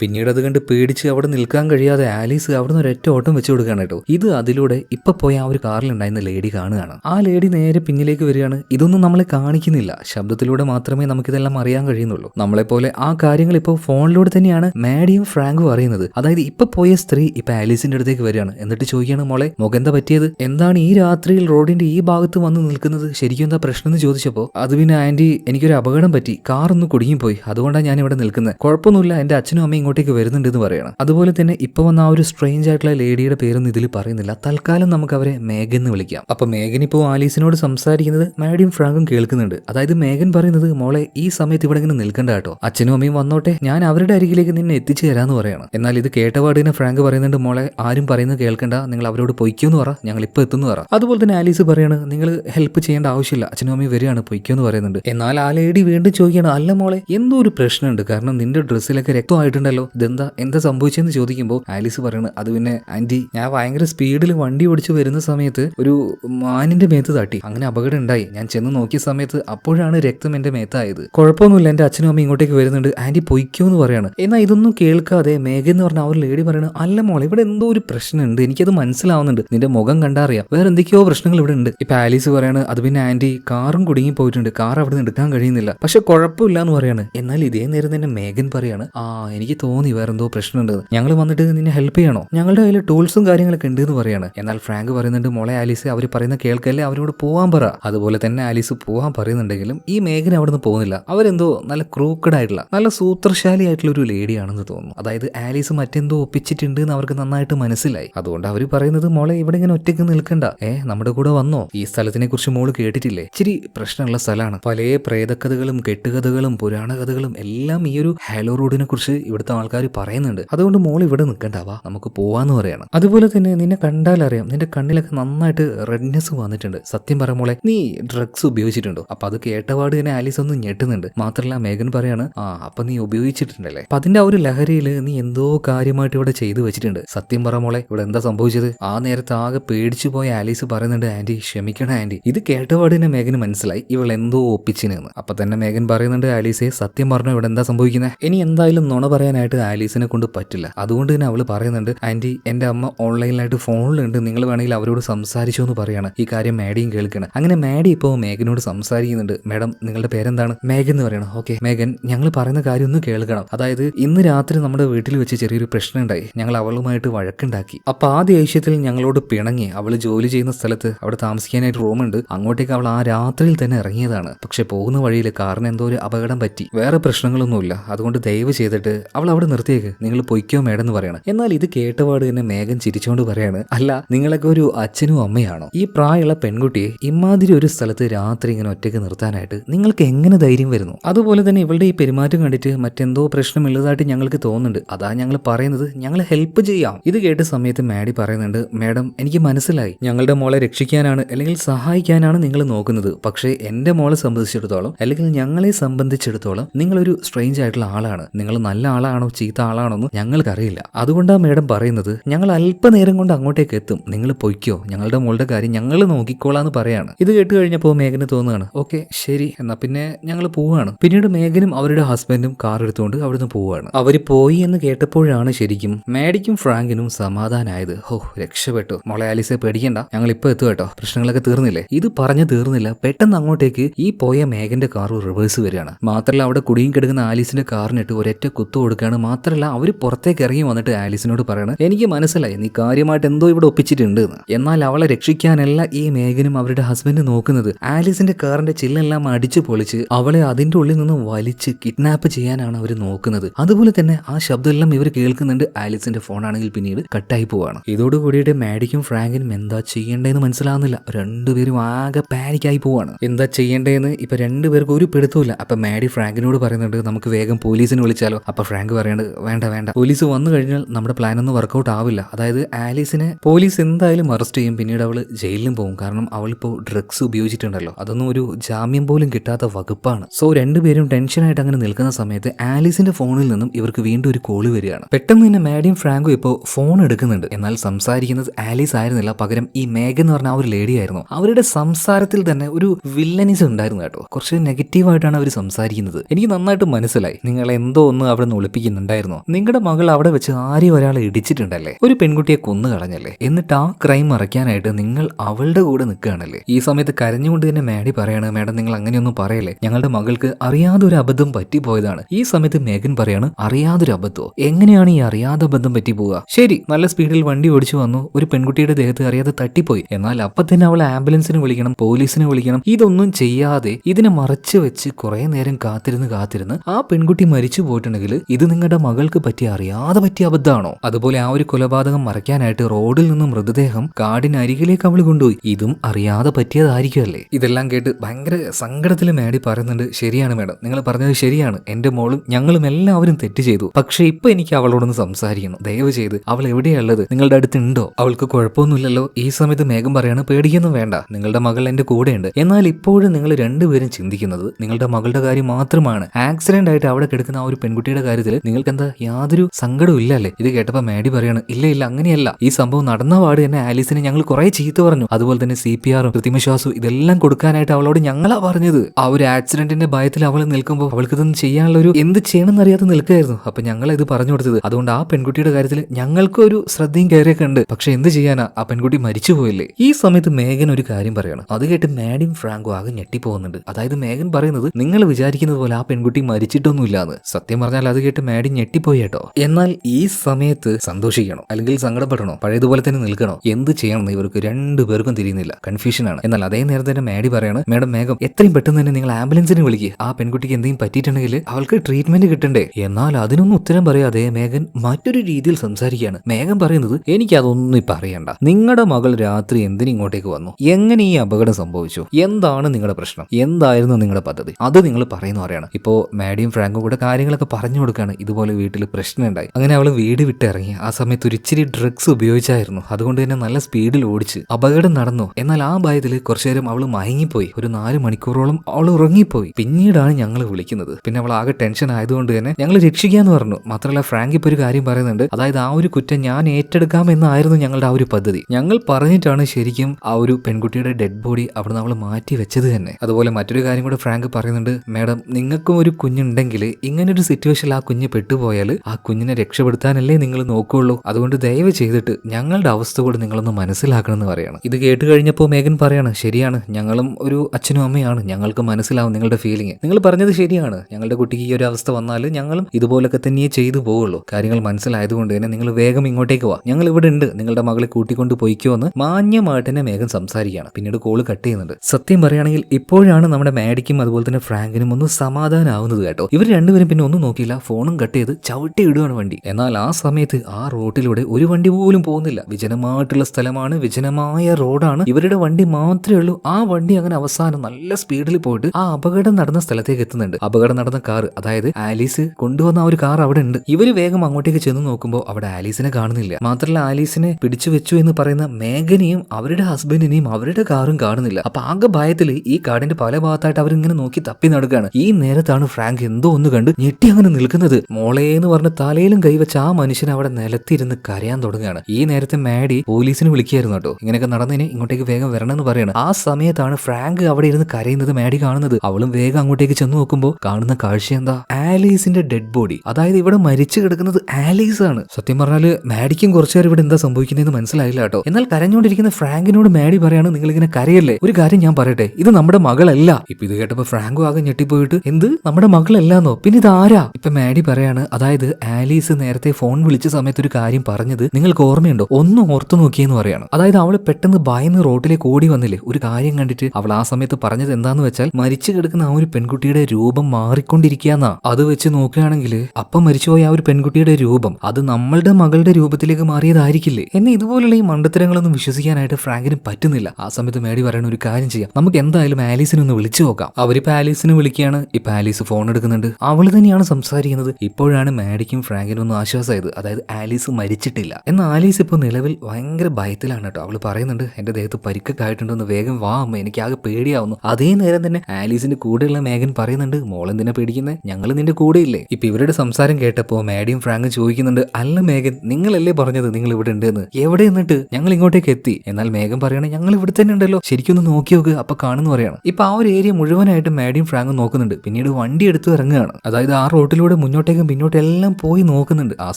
പിന്നീട് അത് കണ്ട് പേടിച്ച് അവിടെ നിൽക്കാൻ കഴിയാതെ ആലീസ് അവിടെ നിന്ന് ഒരൊറ്റ ഓട്ടം വെച്ച് കൊടുക്കുകയാണ് കേട്ടോ. ഇത് അതിലൂടെ ഇപ്പൊ പോയ ആ ഒരു കാറിലുണ്ടായിരുന്ന ലേഡി കാണുകയാണ്. ആ ലേഡി നേരെ പിന്നിലേക്ക് വരികയാണ്. ഇതൊന്നും നമ്മളെ കാണിക്കുന്നില്ല. ശബ്ദത്തിലൂടെ മാത്രമേ നമുക്കിതെല്ലാം അറിയാൻ കഴിയുന്നുള്ളൂ. നമ്മളെ പോലെ ആ കാര്യങ്ങൾ ഇപ്പോൾ ഫോണിലൂടെ തന്നെയാണ് മാഡിയും ഫ്രാങ്കും അറിയുന്നത്. അതായത് ഇപ്പൊ പോയ സ്ത്രീ ഇപ്പൊ ആലീസിന്റെ അടുത്തേക്ക് വരികയാണ്. എന്നിട്ട് ചോദിക്കുകയാണ് മോളെ മുഖന്ത പറ്റിയത്? എന്താണ് ഈ രാത്രിയിൽ റോഡിന്റെ ഈ ഭാഗത്ത് വന്ന് നിൽക്കുന്നത്? ശരിക്കും എന്താ പ്രശ്നം? എന്ന് ചോദിച്ചപ്പോൾ അത് പിന്നെ ആന്റി എനിക്കൊരു അപകടം പറ്റി. കാർ ഒന്ന് കുടുങ്ങിപ്പോയി. അതുകൊണ്ടാണ് ഞാൻ ഇവിടെ നിൽക്കുന്നത് കുഴപ്പമൊന്നുമില്ല എന്റെ അച്ഛനും അമ്മയും ഇങ്ങോട്ടേക്ക് വരുന്നുണ്ട് എന്ന് പറയണം. അതുപോലെ തന്നെ ഇപ്പൊ വന്ന ആ ഒരു സ്ട്രേഞ്ച് ആയിട്ടുള്ള ലേഡിയുടെ പേരൊന്നും ഇതിൽ പറയുന്നില്ല. തൽക്കാലം നമുക്ക് അവരെ മേഗൻ എന്ന് വിളിക്കാം. അപ്പൊ മേഗൻ ഇപ്പോൾ ആലീസിനോട് സംസാരിക്കുന്നത് മാഡിയും ഫ്രാങ്കും കേൾക്കുന്നുണ്ട്. അതായത് മേഗൻ പറയുന്നത് മോളെ ഈ സമയത്ത് ഇവിടെ ഇങ്ങനെ നിൽക്കണ്ട കേട്ടോ. അച്ഛനും അമ്മയും വന്നോട്ടെ ഞാൻ അവരുടെ അരികിലേക്ക് നിന്നെ എത്തിച്ചു തരാന്ന് പറയണം. എന്നാൽ ഇത് കേട്ടപാട് തന്നെ ഫ്രാങ്ക് പറയുന്നുണ്ട് മോളെ ആരും പറയുന്നത് കേൾക്കണ്ട. നിങ്ങൾ അവരോട് പൊയ്ക്കോന്ന് പറ. ഞങ്ങൾ ഇപ്പൊ എത്തുന്നു പറ. അതുപോലെ തന്നെ ആലീസ് പറയാണ് നിങ്ങൾ ഹെൽപ്പ് ചെയ്യേണ്ട ആവശ്യമില്ല. അച്ഛനും അമ്മയും വരികയാണ് പൊയ്ക്കോന്ന് പറയുന്നുണ്ട്. എന്നാൽ ആ ലേഡി വീണ്ടും ചോദിക്കുകയാണ് അല്ല മോളെ എന്തോ ഒരു പ്രശ്നമുണ്ട്. കാരണം നിന്റെ ഡ്രസ്സിലൊക്കെ രക്തമായിട്ടുണ്ടല്ലോ. ഇതെന്താ എന്താ സംഭവിച്ചെന്ന് ചോദിക്കുമ്പോൾ ആലീസ് പറയണ് അത് പിന്നെ ആന്റി ഞാൻ ഭയങ്കര സ്പീഡിൽ വണ്ടി ഓടിച്ച് വരുന്ന സമയത്ത് ഒരു മാനിന്റെ മേത്ത് തട്ടി. അങ്ങനെ അപകടം ഉണ്ടായി. ഞാൻ ചെന്ന് നോക്കിയ സമയത്ത് അപ്പോഴാണ് രക്തം എന്റെ മേത്തായത്. കുഴപ്പമൊന്നുമില്ല എന്റെ അച്ഛനും അമ്മ ഇങ്ങോട്ടേക്ക് വരുന്നുണ്ട്. ആന്റി പൊയ്ക്കോ എന്ന് പറയാണ്. എന്നാൽ ഇതൊന്നും കേൾക്കാതെ മേഘ എന്ന് പറഞ്ഞ ഒരു ലേഡി പറയണ അല്ല മോളെ ഇവിടെ എന്തോ ഒരു പ്രശ്നമുണ്ട്. എനിക്കത് മനസ്സിലാവുന്നുണ്ട്. നിന്റെ മുഖം കണ്ടറിയാം വേറെ എന്തൊക്കെയോ പ്രശ്നങ്ങൾ ഇവിടെ ഉണ്ട്. ഇപ്പൊ ആലീസ് പറയാണ് അത് പിന്നെ ആന്റി കാറും കുടുങ്ങി പോയിട്ടുണ്ട്. കാർ അവിടെ നിന്ന് എടുക്കാൻ കഴിയുന്നില്ല. പക്ഷെ കുഴപ്പമില്ല എന്ന് പറയാണ്. എന്നാൽ ഇതേ നേരം തന്നെ മേഘൻ പറയാണ് ആ എനിക്ക് തോന്നി വേറെന്തോ പ്രശ്നമുണ്ട്. ഞങ്ങൾ വന്നിട്ട് നിന്നെ ഹെൽപ്പ് ചെയ്യണോ? ഞങ്ങളുടെ കയ്യിൽ ടൂൾസും കാര്യങ്ങളൊക്കെ ഉണ്ട് എന്ന് പറയാണ്. എന്നാൽ ഫ്രാങ്ക് പറയുന്നുണ്ട് മോളെ ആലീസ് അവർ പറയുന്ന കേൾക്കല്ലേ അവരോട് പോവാൻ പറ. അതുപോലെ തന്നെ ആലീസ് പോവാൻ പറയുന്നുണ്ടെങ്കിലും ഈ മേഘൻ അവിടുന്ന് പോകുന്നില്ല. അവരെന്തോ നല്ല ക്രൂക്കഡ് ആയിട്ടുള്ള നല്ല സൂത്രശാലി ആയിട്ടുള്ള ഒരു ലേഡിയാണെന്ന് തോന്നുന്നു. അതായത് ആലീസ് മറ്റെന്തോ ഒപ്പിച്ചിട്ടുണ്ട് എന്ന് അവർക്ക് നന്നായിട്ട് മനസ്സിലായി. അതുകൊണ്ട് അവർ പറയുന്നത് മോളെ ഇവിടെ ഇങ്ങനെ ഒറ്റയ്ക്ക് നിൽക്കണ്ട. ഏ നമ്മുടെ കൂടെ വന്നോ? ഈ സ്ഥലത്തിനെ കുറിച്ച് മോൾ കേട്ടിട്ടില്ലേ? ഇച്ചിരി പ്രശ്നമുള്ള സ്ഥലമാണ്. പല പ്രേതകഥകളും കെട്ടുകഥകളും പുരാണകഥകളും എല്ലാം ഈ ഒരു ഹാലോ റോഡിനെ കുറിച്ച് ഇവിടുത്തെ ആൾക്കാർ പറയുന്നുണ്ട്. അതുകൊണ്ട് മോൾ ഇവിടെ നിൽക്കണ്ടാവാ നമുക്ക് പോവാന്ന് പറയണം. അതുപോലെ തന്നെ നിന്നെ കണ്ടാൽ അറിയാം നിന്റെ കണ്ണിലൊക്കെ നന്നായിട്ട് റെഡ്നെസ് വന്നിട്ടുണ്ട്. സത്യം പറ മോളെ നീ ഡ്രഗ്സ് ഉപയോഗിച്ചിട്ടുണ്ടോ? അപ്പൊ അത് കേട്ടപാട് തന്നെ ആലീസ് ഒന്ന് ഞെട്ടുന്നുണ്ട്. മാത്രമല്ല മേഘൻ പറയാണ് ആ അപ്പൊ നീ ഉപയോഗിച്ചിട്ടുണ്ടല്ലേ? അപ്പൊ അതിന്റെ ആ ഒരു ലഹരിയിൽ നീ എന്തോ കാര്യമായിട്ട് ഇവിടെ ചെയ്തു വെച്ചിട്ടുണ്ട്. സത്യം പറ മോളെ ഇവിടെ എന്താ സംഭവിച്ചത്? ആ നേരത്ത് ആകെ പേടിച്ചു പോയ ആലീസ് പറയുന്നുണ്ട് ആന്റി ക്ഷമിക്കണം ആന്റി. ഇത് കേട്ടപാട് തന്നെ മേഘന് മനസ്സിലായി ഇവൾ എന്തോ ഒപ്പിച്ചിനെന്ന് അപ്പൊ തന്നെ മേഘൻ പറയുന്നുണ്ട് ആലീസെ സത്യം പറഞ്ഞു ഇവിടെ എന്താ സംഭവിക്കുന്നത് ഇനി എന്തായാലും നുണ പറയാനായിട്ട് ആലീസിനെ കൊണ്ട് പറ്റില്ല. അതുകൊണ്ട് തന്നെ അവൾ പറയുന്നുണ്ട് ആന്റി എന്റെ അമ്മ ഓൺലൈനിലായിട്ട് ഫോണിലുണ്ട്. നിങ്ങൾ വേണമെങ്കിൽ അവരോട് സംസാരിച്ചോ എന്ന് പറയാണ്. ഈ കാര്യം മാഡിയും കേൾക്കണം. അങ്ങനെ മാഡി ഇപ്പോൾ മേഘനോട് സംസാരിക്കുന്നുണ്ട്. മാഡം നിങ്ങളുടെ പേരെന്താണ്? മേഘൻ എന്ന് പറയണം. ഓക്കെ മേഘൻ ഞങ്ങൾ പറയുന്ന കാര്യം ഒന്ന് കേൾക്കണം. അതായത് ഇന്ന് രാത്രി നമ്മുടെ വീട്ടിൽ വെച്ച് ചെറിയൊരു പ്രശ്നം ഉണ്ടായി ഞങ്ങൾ അവളുമായിട്ട് വഴക്കുണ്ടാക്കി. അപ്പൊ ആ ദേഷ്യത്തിൽ ഞങ്ങളോട് പിണങ്ങി. അവൾ ജോലി ചെയ്യുന്ന സ്ഥലത്ത് അവിടെ താമസിക്കാനായിട്ട് റൂമുണ്ട്. അങ്ങോട്ടേക്ക് അവൾ ആ രാത്രിയിൽ തന്നെ ഇറങ്ങിയതാണ്. പക്ഷെ പോകുന്ന വഴിയിൽ കാറിന് എന്തോ ഒരു അപകടം പറ്റി. വേറെ പ്രശ്നങ്ങളൊന്നുമില്ല അതുകൊണ്ട് ദയവ് ചെയ്തിട്ട് അവൾ അവിടെ നിർത്തിയേക്ക്. നിങ്ങൾ പൊയ്ക്കോ മേഡം എന്ന് പറയണം. എന്നാൽ ഇത് കേട്ടപാട് തന്നെ മേഘൻ ചിരിച്ചുകൊണ്ട് പറയാണ്. അല്ല നിങ്ങളൊക്കെ ഒരു അച്ഛനും അമ്മയാണോ? ഈ പ്രായമുള്ള പെൺകുട്ടിയെ ഇമാതിരി ഒരു സ്ഥലത്ത് രാത്രി ഇങ്ങനെ ഒറ്റയ്ക്ക് നിർത്താനായിട്ട് നിങ്ങൾക്ക് എങ്ങനെ ധൈര്യം വരുന്നു? അതുപോലെ തന്നെ ഇവളുടെ ഈ പെരുമാറ്റം കണ്ടിട്ട് മറ്റെന്തോ പ്രശ്നമുള്ളതായിട്ട് ഞങ്ങൾക്ക് തോന്നുന്നുണ്ട്. അതാ ഞങ്ങൾ പറയുന്നത് ഞങ്ങൾ ഹെൽപ്പ് ചെയ്യാം. ഇത് കേട്ട സമയത്ത് മാഡി പറയുന്നുണ്ട് മാഡം എനിക്ക് മനസ്സിലായി. ഞങ്ങളുടെ മോളെ രക്ഷിക്കാനാണ് അല്ലെങ്കിൽ സഹായിക്കാനാണ് നിങ്ങൾ നോക്കുന്നത്. പക്ഷേ എന്റെ മോളെ സംബന്ധിച്ചിടത്തോളം അല്ലെങ്കിൽ ഞങ്ങളെ സംബന്ധിച്ചിടത്തോളം നിങ്ങളൊരു സ്ട്രേഞ്ച് ആയിട്ടുള്ള ആളാണ്. നിങ്ങൾ നല്ല ആളാണോ ചീത്ത ആളാണോ എന്ന് ഞങ്ങൾക്കറിയില്ല. അതുകൊണ്ടാണ് മേഡം പറയുന്നത് ഞങ്ങൾ അല്പനേരം കൊണ്ട് അങ്ങോട്ടേക്ക് എത്തും. നിങ്ങൾ പൊയ്ക്കോ. ഞങ്ങളുടെ മോളുടെ കാര്യം ഞങ്ങൾ നോക്കിക്കോളാന്ന് പറയാണ്. ഇത് കേട്ട് കഴിഞ്ഞപ്പോൾ മേഘന് തോന്നുകയാണ് ഓക്കെ ശരി. എന്നാ പിന്നെ ഞങ്ങൾ പോവുകയാണ്. പിന്നീട് മേഘനും അവരുടെ ഹസ്ബൻഡും കാർ എടുത്തുകൊണ്ട് അവിടുന്ന് പോവുകയാണ്. അവർ പോയി എന്ന് കേട്ടപ്പോഴാണ് ശരിക്കും മേഡിക്കും ഫ്രാങ്കിനും സമാധാനമായത് ഹോ രക്ഷപ്പെട്ടു. മോളെ ആലിസെ പേടിക്കണ്ട. ഞങ്ങൾ ഇപ്പോൾ എത്തും കേട്ടോ. പ്രശ്നങ്ങളൊക്കെ തീർന്നില്ലേ? ഇത് പറഞ്ഞു തീർന്നില്ല. പെട്ടെന്ന് അങ്ങോട്ടേക്ക് ഈ പോയ മേഘന്റെ കാർ റിവേഴ്സ് വരികയാണ്. മാത്രമല്ല അവിടെ കുടിയും ആലീസിന്റെ കാറിനിട്ട് ഒരൊറ്റ കുത്തു കൊടുക്കുകയാണ്. മാത്രമല്ല അവർ പുറത്തേക്ക് ഇറങ്ങി വന്നിട്ട് ആലീസിനോട് പറയണം എനിക്ക് മനസ്സിലായി നീ കാര്യമായിട്ട് എന്തോ ഇവിടെ ഒപ്പിച്ചിട്ടുണ്ട് എന്ന്. എന്നാൽ അവളെ രക്ഷിക്കാനല്ല ഈ മേഘനും അവരുടെ ഹസ്ബൻഡ് നോക്കുന്നത്. ആലീസിന്റെ കാറിന്റെ ചില്ലെല്ലാം അടിച്ചു പൊളിച്ച് അവളെ അതിന്റെ ഉള്ളിൽ നിന്ന് വലിച്ച് കിഡ്നാപ്പ് ചെയ്യാനാണ് അവർ നോക്കുന്നത്. അതുപോലെ തന്നെ ആ ശബ്ദമെല്ലാം ഇവർ കേൾക്കുന്നുണ്ട്. ആലിസിന്റെ ഫോണാണെങ്കിൽ പിന്നീട് കട്ടായി പോവാണ്. ഇതോട് കൂടിയിട്ട് മാഡിക്കും ഫ്രാങ്കിനും എന്താ ചെയ്യേണ്ടതെന്ന് മനസ്സിലാവുന്നില്ല. രണ്ടുപേരും ആകെ പാനിക്കായി പോവാണ്. എന്താ ചെയ്യേണ്ടതെന്ന് ഇപ്പൊ രണ്ടുപേർക്ക് ഒരു പിടുത്തമില്ല അപ്പൊ മാഡി ഫ്രാങ്കിനോട് പറയുന്നുണ്ട് നമുക്ക് വേഗം പോലീസിനെ വിളിച്ചാലോ? അപ്പൊ ഫ്രാങ്ക് പറയുന്നത് വേണ്ട വേണ്ട. പോലീസ് വന്നു കഴിഞ്ഞാൽ നമ്മുടെ പ്ലാൻ ഒന്നും വർക്കൗട്ട് ആവില്ല. അതായത് ആലീസിനെ പോലീസ് എന്തായാലും അറസ്റ്റ് ചെയ്യും പിന്നീട് അവൾ ജയിലിലും പോകും. കാരണം അവളിപ്പോൾ ഡ്രഗ്സ് ഉപയോഗിച്ചിട്ടുണ്ടല്ലോ. അതൊന്നും ഒരു ജാമ്യം പോലും കിട്ടാത്ത വകുപ്പാണ്. സോ രണ്ടുപേരും ടെൻഷനായിട്ട് അങ്ങനെ നിൽക്കുന്ന സമയത്ത് ആലീസിന്റെ ഫോണിൽ നിന്നും ഇവർക്ക് വീണ്ടും ഒരു കോൾ വരികയാണ്. പെട്ടെന്ന് തന്നെ മാഡിയും ഫ്രാങ്കും ഇപ്പോൾ ഫോൺ എടുക്കുന്നുണ്ട്. എന്നാൽ സംസാരിക്കുന്നത് ആലീസ് ആയിരുന്നില്ല. പകരം ഈ മേഘ എന്ന് പറഞ്ഞ ആ ഒരു ലേഡി ആയിരുന്നു. അവരുടെ സംസാരത്തിൽ തന്നെ ഒരു വില്ലനീസ് ഉണ്ടായിരുന്നു കേട്ടോ. കുറച്ച് നെഗറ്റീവായിട്ടാണ് അവർ സംസാരിക്കുന്നത്. എനിക്ക് നന്നായിട്ട് മനസ്സിലായി. നിങ്ങൾ എന്തോ ഒന്ന് അവിടെ നിന്ന് ഒളിപ്പിക്കുന്നുണ്ടായിരുന്നു. നിങ്ങളുടെ മകൾ അവിടെ വെച്ച് ആരെയും ഒരാളെ ഇടിച്ചിട്ടുണ്ടല്ലേ? ഒരു പെൺകുട്ടിയെ കൊന്നു കളഞ്ഞല്ലേ? എന്നിട്ട് ആ ക്രൈം മറയ്ക്കാനായിട്ട് നിങ്ങൾ അവളുടെ കൂടെ നിൽക്കുകയാണല്ലേ? ഈ സമയത്ത് കരഞ്ഞുകൊണ്ട് തന്നെ മാഡി പറയാണ് മാഡം നിങ്ങൾ അങ്ങനെയൊന്നും പറയല്ലേ? ഞങ്ങളുടെ മകൾക്ക് അറിയാതെ ഒരു അബദ്ധം പറ്റിപ്പോയതാണ്. ഈ സമയത്ത് മേഘൻ പറയാണ് അറിയാതൊരു അബദ്ധമോ എങ്ങനെയാണ് ഈ അറിയാതെ അബദ്ധം പറ്റിപ്പോവുക? ശരി നല്ല സ്പീഡിൽ വണ്ടി ഓടിച്ചു വന്നു. ഒരു പെൺകുട്ടിയുടെ ദേഹത്ത് അറിയാതെ തട്ടിപ്പോയി. എന്നാൽ അപ്പൊ തന്നെ അവൾ ആംബുലൻസിനെ വിളിക്കണം പോലീസിനെ വിളിക്കണം. ഇതൊന്നും ചെയ്യാതെ ഇതിനെ മറച്ചു വെച്ച് കുറെ നേരം കാത്തിരുന്ന് കാത്തിരുന്ന് ആ പെൺകുട്ടി മരിച്ചു പോയിട്ടുണ്ടെങ്കിൽ ഇത് നിങ്ങളുടെ മകൾക്ക് പറ്റിയ അറിയാതെ പറ്റിയ അബദ്ധമാണോ? അതുപോലെ ആ ഒരു കൊലപാതകം മറയ്ക്കാനായിട്ട് റോഡിൽ നിന്ന് മൃതദേഹം കാടിനരികിലേക്ക് അവൾ കൊണ്ടുപോയി. ഇതും അറിയാതെ പറ്റിയതായിരിക്കുമല്ലേ? ഇതെല്ലാം കേട്ട് ഭയങ്കര സങ്കടത്തിൽ മേടി പറയുന്നുണ്ട് ശരിയാണ് മേഡം. നിങ്ങൾ പറഞ്ഞത് ശരിയാണ്. എന്റെ മോളും ഞങ്ങളും എല്ലാവരും തെറ്റ് ചെയ്തു. പക്ഷേ ഇപ്പൊ എനിക്ക് അവളോടൊന്ന് സംസാരിക്കണം. ദയവ് ചെയ്ത് അവൾ എവിടെയുള്ളത് നിങ്ങളുടെ അടുത്തുണ്ടോ അവൾക്ക് കുഴപ്പമൊന്നുമില്ലല്ലോ. ഈ സമയത്ത് മേഘം പറയാണ് പേടിക്കൊന്നും വേണ്ട. നിങ്ങളുടെ മകൾ എന്റെ കൂടെയുണ്ട്. എന്നാൽ ഇപ്പോഴും നിങ്ങൾ രണ്ടുപേരും ചിന്തിക്കുന്നത് നിങ്ങളുടെ മകളുടെ കാര്യം മാത്രമാണ്. ആക്സിഡന്റ് ആയിട്ട് അവിടെ കിടക്കുന്ന ആ ഒരു പെൺകുട്ടിയുടെ കാര്യത്തിൽ നിങ്ങൾക്ക് എന്താ യാതൊരു സങ്കടവും ഇല്ലല്ലേ? ഇത് കേട്ടപ്പോ മാഡി പറയാണ് ഇല്ല ഇല്ല അങ്ങനെയല്ല. ഈ സംഭവം നടന്ന പാട് തന്നെ ആലീസിനെ ഞങ്ങൾ കുറെ ചീത്ത പറഞ്ഞു. അതുപോലെ തന്നെ സി പി ആറും കൃത്രിമശ്വാസവും ഇതെല്ലാം കൊടുക്കാനായിട്ട് അവളോട് ഞങ്ങളാ പറഞ്ഞത്. ആ ഒരു ആക്സിഡന്റിന്റെ ഭയത്തിൽ അവൾ നിൽക്കുമ്പോൾ അവൾക്ക് ഇതൊന്നും ചെയ്യാനുള്ള ഒരു എന്ത് ചെയ്യണമെന്ന് അറിയാതെ നിൽക്കുകയായിരുന്നു. അപ്പൊ ഞങ്ങൾ ഇത് പറഞ്ഞു കൊടുത്തത്. അതുകൊണ്ട് ആ പെൺകുട്ടിയുടെ കാര്യത്തിൽ ഞങ്ങൾക്ക് ഒരു ശ്രദ്ധയും കയറിയൊക്കെ ഉണ്ട്. പക്ഷെ എന്ത് ചെയ്യാനാ? ആ പെൺകുട്ടി മരിച്ചു പോയില്ലേ ഈ സമയത്ത് മേഘൻ ഒരു കാര്യം പറയണം. അത് കേട്ട് മാഡിയും ഫ്രാങ്കും ആകെ ഞെട്ടിപ്പോകുന്നുണ്ട്. അതായത് മേഘൻ പറയുന്നത് നിങ്ങൾ വിചാരിക്കുന്നത് പോലെ ആ പെൺകുട്ടി മരിച്ചിട്ടൊന്നുമില്ലാന്ന്. സത്യം പറഞ്ഞാൽ അത് കേട്ട് മാഡി ഞെട്ടിപ്പോയി കേട്ടോ എന്നാൽ ഈ സമയത്ത് സന്തോഷിക്കണോ. അല്ലെങ്കിൽ സങ്കടപ്പെടണോ? പഴയതുപോലെ തന്നെ നിൽക്കണോ? എന്ത് ചെയ്യണം ഇവർക്ക് രണ്ടുപേർക്കും തിരിയുന്നില്ല. കൺഫ്യൂഷനാണ്. എന്നാൽ അതേ നേരം തന്നെ മാഡി പറയാണ് മാഡം മേഘം എത്രയും പെട്ടെന്ന് തന്നെ നിങ്ങൾ ആംബുലൻസിന് വിളിക്കുക ആ പെൺകുട്ടിക്ക് എന്തെങ്കിലും പറ്റിയിട്ടുണ്ടെങ്കിൽ അവൾക്ക് ട്രീറ്റ്മെന്റ് കിട്ടണ്ടേ? എന്നാൽ അതിനൊന്നും ഉത്തരം പറയാതെ മേഘൻ മറ്റൊരു രീതിയിൽ സംസാരിക്കുകയാണ്. മേഘം പറയുന്നത് എനിക്ക് അതൊന്നും ഇപ്പൊ അറിയണ്ട. നിങ്ങളുടെ മകൾ രാത്രി എന്തിനു ഇങ്ങോട്ടേക്ക് വന്നു? എങ്ങനെ ഈ അപകടം സംഭവിച്ചു? എന്താണ് നിങ്ങളുടെ പ്രശ്നം? എന്തായിരുന്നു നിങ്ങളുടെ പദ്ധതി? അത് നിങ്ങൾ പറയുന്ന പറയാണ് ഇപ്പോ മാഡിയും ഫ്രാങ്കും കൂടെ കാര്യങ്ങളൊക്കെ പറഞ്ഞു കൊടുക്കുകയാണ് ഇതുപോലെ വീട്ടിൽ പ്രശ്നമുണ്ടായി. അങ്ങനെ അവൾ വീട് വിട്ടിറങ്ങി. ആ സമയത്ത് ഒരു ഇച്ചിരി ഡ്രഗ്സ് ഉപയോഗിച്ചായിരുന്നു. അതുകൊണ്ട് തന്നെ നല്ല സ്പീഡിൽ ഓടിച്ച് അപകടം നടന്നു. എന്നാൽ ആ ഭയത്തിൽ കുറച്ചു നേരം അവൾ മയങ്ങിപ്പോയി. ഒരു നാല് മണിക്കൂറോളം അവൾ ഉറങ്ങിപ്പോയി. പിന്നീടാണ് ഞങ്ങൾ വിളിക്കുന്നത്. പിന്നെ അവൾ ആകെ ടെൻഷൻ ആയതുകൊണ്ട് തന്നെ ഞങ്ങൾ രക്ഷിക്കാന്ന് പറഞ്ഞു. മാത്രമല്ല ഫ്രാങ്ക് ഇപ്പൊ ഒരു കാര്യം പറയുന്നുണ്ട്. അതായത് ആ ഒരു കുറ്റം ഞാൻ ഏറ്റെടുക്കാം എന്നായിരുന്നു ഞങ്ങളുടെ ആ ഒരു പദ്ധതി. ഞങ്ങൾ പറഞ്ഞിട്ടാണ് ശരിക്കും ആ ഒരു പെൺകുട്ടിയുടെ ഡെഡ് ബോഡി അവിടെ അവൾ മാറ്റി വെച്ചത് തന്നെ. അതുപോലെ മറ്റൊരു കാര്യം കൂടെ ഫ്രാങ്ക് പറയുന്നുണ്ട്. മാഡം നിങ്ങൾക്കും ഒരു കുഞ്ഞുണ്ടെങ്കിൽ ഇങ്ങനൊരു സിറ്റുവേഷനിൽ ആ കുഞ്ഞ് പെട്ടുപോയാൽ ആ കുഞ്ഞിനെ രക്ഷപ്പെടുത്താനല്ലേ നിങ്ങൾ നോക്കുകയുള്ളൂ അതുകൊണ്ട് ദയവ് ചെയ്തിട്ട് ഞങ്ങളുടെ അവസ്ഥ കൂടെ നിങ്ങളൊന്ന് മനസ്സിലാക്കണം എന്ന് പറയാണ്. ഇത് കേട്ട് കഴിഞ്ഞപ്പോൾ മേഘൻ പറയാണ് ശരിയാണ് ഞങ്ങളും ഒരു അച്ഛനും അമ്മയാണ് ഞങ്ങൾക്ക് മനസ്സിലാവും നിങ്ങളുടെ ഫീലിംഗ് നിങ്ങൾ പറഞ്ഞത് ശരിയാണ്. ഞങ്ങളുടെ കുട്ടിക്ക് ഈ ഒരു അവസ്ഥ വന്നാൽ ഞങ്ങളും ഇതുപോലൊക്കെ തന്നെയേ ചെയ്തു പോവുള്ളൂ. കാര്യങ്ങൾ മനസ്സിലായതുകൊണ്ട് തന്നെ നിങ്ങൾ വേഗം ഇങ്ങോട്ടേക്ക് വാ. ഞങ്ങൾ ഇവിടെ ഉണ്ട്. നിങ്ങളുടെ മകളെ കൂട്ടിക്കൊണ്ട് പോയിക്കോ എന്ന് മാന്യമായിട്ട് തന്നെ മേഘൻ സംസാരിക്കുകയാണ്. പിന്നീട് കോൾ കട്ട് ചെയ്യുന്നുണ്ട്. സത്യം പറയുകയാണെങ്കിൽ ഇപ്പോഴാണ് നമ്മുടെ മാഡിക്കും അതുപോലെ തന്നെ ഫ്രാങ്കിനും ഒന്ന് സമാധാനമാവുന്നത് കേട്ടോ. ഇവർ രണ്ടുപേരും പിന്നെ ഒന്നും നോക്കിയില്ല. ഫോണും കട്ട് ചെയ്ത് ചവിട്ടി ഇടുകയാണ് വണ്ടി. എന്നാൽ ആ സമയത്ത് ആ റോട്ടിലൂടെ ഒരു വണ്ടി പോലും പോകുന്നില്ല. വിജനമായിട്ടുള്ള സ്ഥലമാണ്. വിജനമായ റോഡാണ്. ഇവരുടെ വണ്ടി മാത്രമേ ഉള്ളൂ. ആ വണ്ടി അങ്ങനെ അവസാനം നല്ല സ്പീഡിൽ പോയിട്ട് ആ അപകടം നടന്ന സ്ഥലത്തേക്ക് എത്തുന്നുണ്ട്. അപകടം നടന്ന കാർ അതായത് ആലീസ് കൊണ്ടുവന്ന ആ ഒരു കാർ അവിടെ ഉണ്ട്. ഇവർ വേഗം അങ്ങോട്ടേക്ക് ചെന്ന് നോക്കുമ്പോൾ അവിടെ ആലീസിനെ കാണുന്നില്ല. മാത്രമല്ല ആലീസിനെ പിടിച്ചു വെച്ചു എന്ന് പറയുന്ന മേഘനെയും അവരുടെ ഹസ്ബൻഡിനെയും അവരുടെ കാറും കാണുന്നില്ല. അപ്പൊ ആകെ ഭയത്തിൽ ഈ കാടിന്റെ പല ഭാഗത്തായിട്ട് അവരിങ്ങനെ നോക്കി തപ്പി നടക്കുകയാണ് ഈ നേരത്താണ് ഫ്രാങ്ക് എന്തോ ഒന്ന് കണ്ട് ഞെട്ടി അങ്ങനെ നിൽക്കുന്നത്. മോളെ എന്ന് പറഞ്ഞ് തലയിലും കൈവച്ച് ആ മനുഷ്യൻ അവിടെ നിലത്തിരുന്ന് കരയാൻ തുടങ്ങുകയാണ്. ഈ നേരത്തെ മാഡി പോലീസിന് വിളിക്കുകയായിരുന്നു കേട്ടോ. ഇങ്ങനെയൊക്കെ നടന്നതിന് ഇങ്ങോട്ടേക്ക് വേഗം വരണമെന്ന് പറയണം. ആ സമയത്താണ് ഫ്രാങ്ക് അവിടെ ഇരുന്ന് കരയുന്നത് മാഡി കാണുന്നത്. അവളും വേഗം അങ്ങോട്ടേക്ക് ചെന്ന് നോക്കുമ്പോൾ കാണുന്ന കാഴ്ച എന്താ? ആലീസിന്റെ ഡെഡ് ബോഡി. അതായത് ഇവിടെ മരിച്ചു കിടക്കുന്നത് ആലീസ് ആണ് സത്യം പറഞ്ഞാൽ മാഡിക്കും കുറച്ചു നേരം ഇവിടെ എന്താ സംഭവിക്കുന്നതെന്ന് മനസ്സിലായില്ല കേട്ടോ. എന്നാൽ കരഞ്ഞുകൊണ്ടിരിക്കുന്ന ഫ്രാങ്കിനോട് മാഡി പറയാണ് നിങ്ങൾ ഇങ്ങനെ കരയല്ലേ? ഒരു കാര്യം ഞാൻ പറയട്ടെ. ഇത് നമ്മുടെ മകളല്ല. ഇപ്പൊ ഇത് കേട്ടപ്പോ ഫ്രാങ്കും ആകെ ഞെട്ടിപ്പോയിട്ട് എന്ത്? നമ്മുടെ മകളല്ലാന്നോ? പിന്നെ ഇത് ആരാ ഇപ്പൊ മാഡി പറയാണ് അതായത് ആലീസ് നേരത്തെ ഫോൺ വിളിച്ച സമയത്ത് ഒരു കാര്യം പറഞ്ഞത് നിങ്ങൾക്ക് ഓർമ്മയുണ്ടോ? ഒന്ന് ഓർത്തു നോക്കിയെന്ന് പറയാണ്. അതായത് അവൾ പെട്ടെന്ന് ഭയന്ന് റോഡിലേക്ക് ഓടി വന്നില്ലേ? ഒരു കാര്യം കണ്ടിട്ട് അവൾ ആ സമയത്ത് പറഞ്ഞത് എന്താന്ന് വെച്ചാൽ മരിച്ചു കിടക്കുന്ന ആ ഒരു പെൺകുട്ടിയുടെ രൂപം മാറിക്കൊണ്ടിരിക്കുകയെന്നാ. അത് വെച്ച് നോക്കുകയാണെങ്കിൽ അപ്പം മരിച്ചുപോയ ആ ഒരു പെൺകുട്ടിയുടെ രൂപം അത് നമ്മളുടെ മകളുടെ രൂപത്തിലേക്ക് മാറിയതായിരിക്കില്ലേ? എന്നെ ഇതുപോലുള്ള ഈ മണ്ടത്തരങ്ങളൊന്നും വിശ്വസിക്കാനായിട്ട് ഫ്രാങ്കിന് പറ്റുന്നില്ല. ആ സമയത്ത് മേടി പറയുന്ന ഒരു കാര്യം ചെയ്യാം. നമുക്ക് എന്തായാലും ആലീസിനെ ഒന്ന് വിളിച്ചു നോക്കാം. അവരിപ്പോ ആലീസിനെ വിളിക്കുകയാണ്. ഇപ്പൊ ആലീസ് ഫോൺ എടുക്കുന്നുണ്ട്. അവൾ തന്നെയാണ് സംസാരിക്കുന്നത്. ഇപ്പോഴാണ് മാഡിക്കും ഫ്രാങ്കിനും ഒന്ന് ആശ്വാസമായത്. അതായത് ആലീസ് മരിച്ചിട്ടില്ല. എന്നാൽ ആലീസ് ഇപ്പോൾ നിലവിൽ ഭയങ്കര ഭയത്തിലാണ് കേട്ടോ. അവൾ പറയുന്നുണ്ട് എന്റെ ദേഹത്ത് പരിക്കൊക്കെ ആയിട്ടുണ്ടെന്ന്. വേഗം വാ അമ്മ. എനിക്ക് ആകെ പേടിയാവുന്നു. അതേ നേരം തന്നെ ആലീസിന്റെ കൂടെയുള്ള മേഗൻ പറയുന്നുണ്ട് മോളെന്തിനാ പേടിക്കുന്നത് ഞങ്ങൾ നിന്റെ കൂടെ ഇല്ലേ ഇപ്പൊ ഇവരുടെ സംസാരം കേട്ടപ്പോ മാഡിയും ഫ്രാങ്കും ചോദിക്കുന്നുണ്ട് അല്ല മേഘൻ നിങ്ങളല്ലേ പറഞ്ഞത് നിങ്ങൾ ഇവിടെ ഉണ്ടെന്ന്? എവിടെ എന്നിട്ട് ഞങ്ങൾ ഇങ്ങോട്ടേക്ക് എത്തി? എന്നാൽ മേഘം പറയണേ ഞങ്ങൾ ഇവിടെ തന്നെ ഉണ്ടല്ലോ. ശരിക്കും ഒന്ന് നോക്കി നോക്ക്. അപ്പൊ കാണുന്നു പറയാണ്. ഇപ്പൊ ആ ഒരു ഏരിയ മുഴുവനായിട്ട് മാഡിയും ഫ്രാങ്കും നോക്കുന്നുണ്ട്. പിന്നീട് വണ്ടി എടുത്ത് ഇറങ്ങുകയാണ്. അതായത് ആ റോട്ടിലൂടെ മുന്നോട്ടേക്കും പിന്നോട്ടും എല്ലാം പോയി നോക്കുന്നുണ്ട്. ആ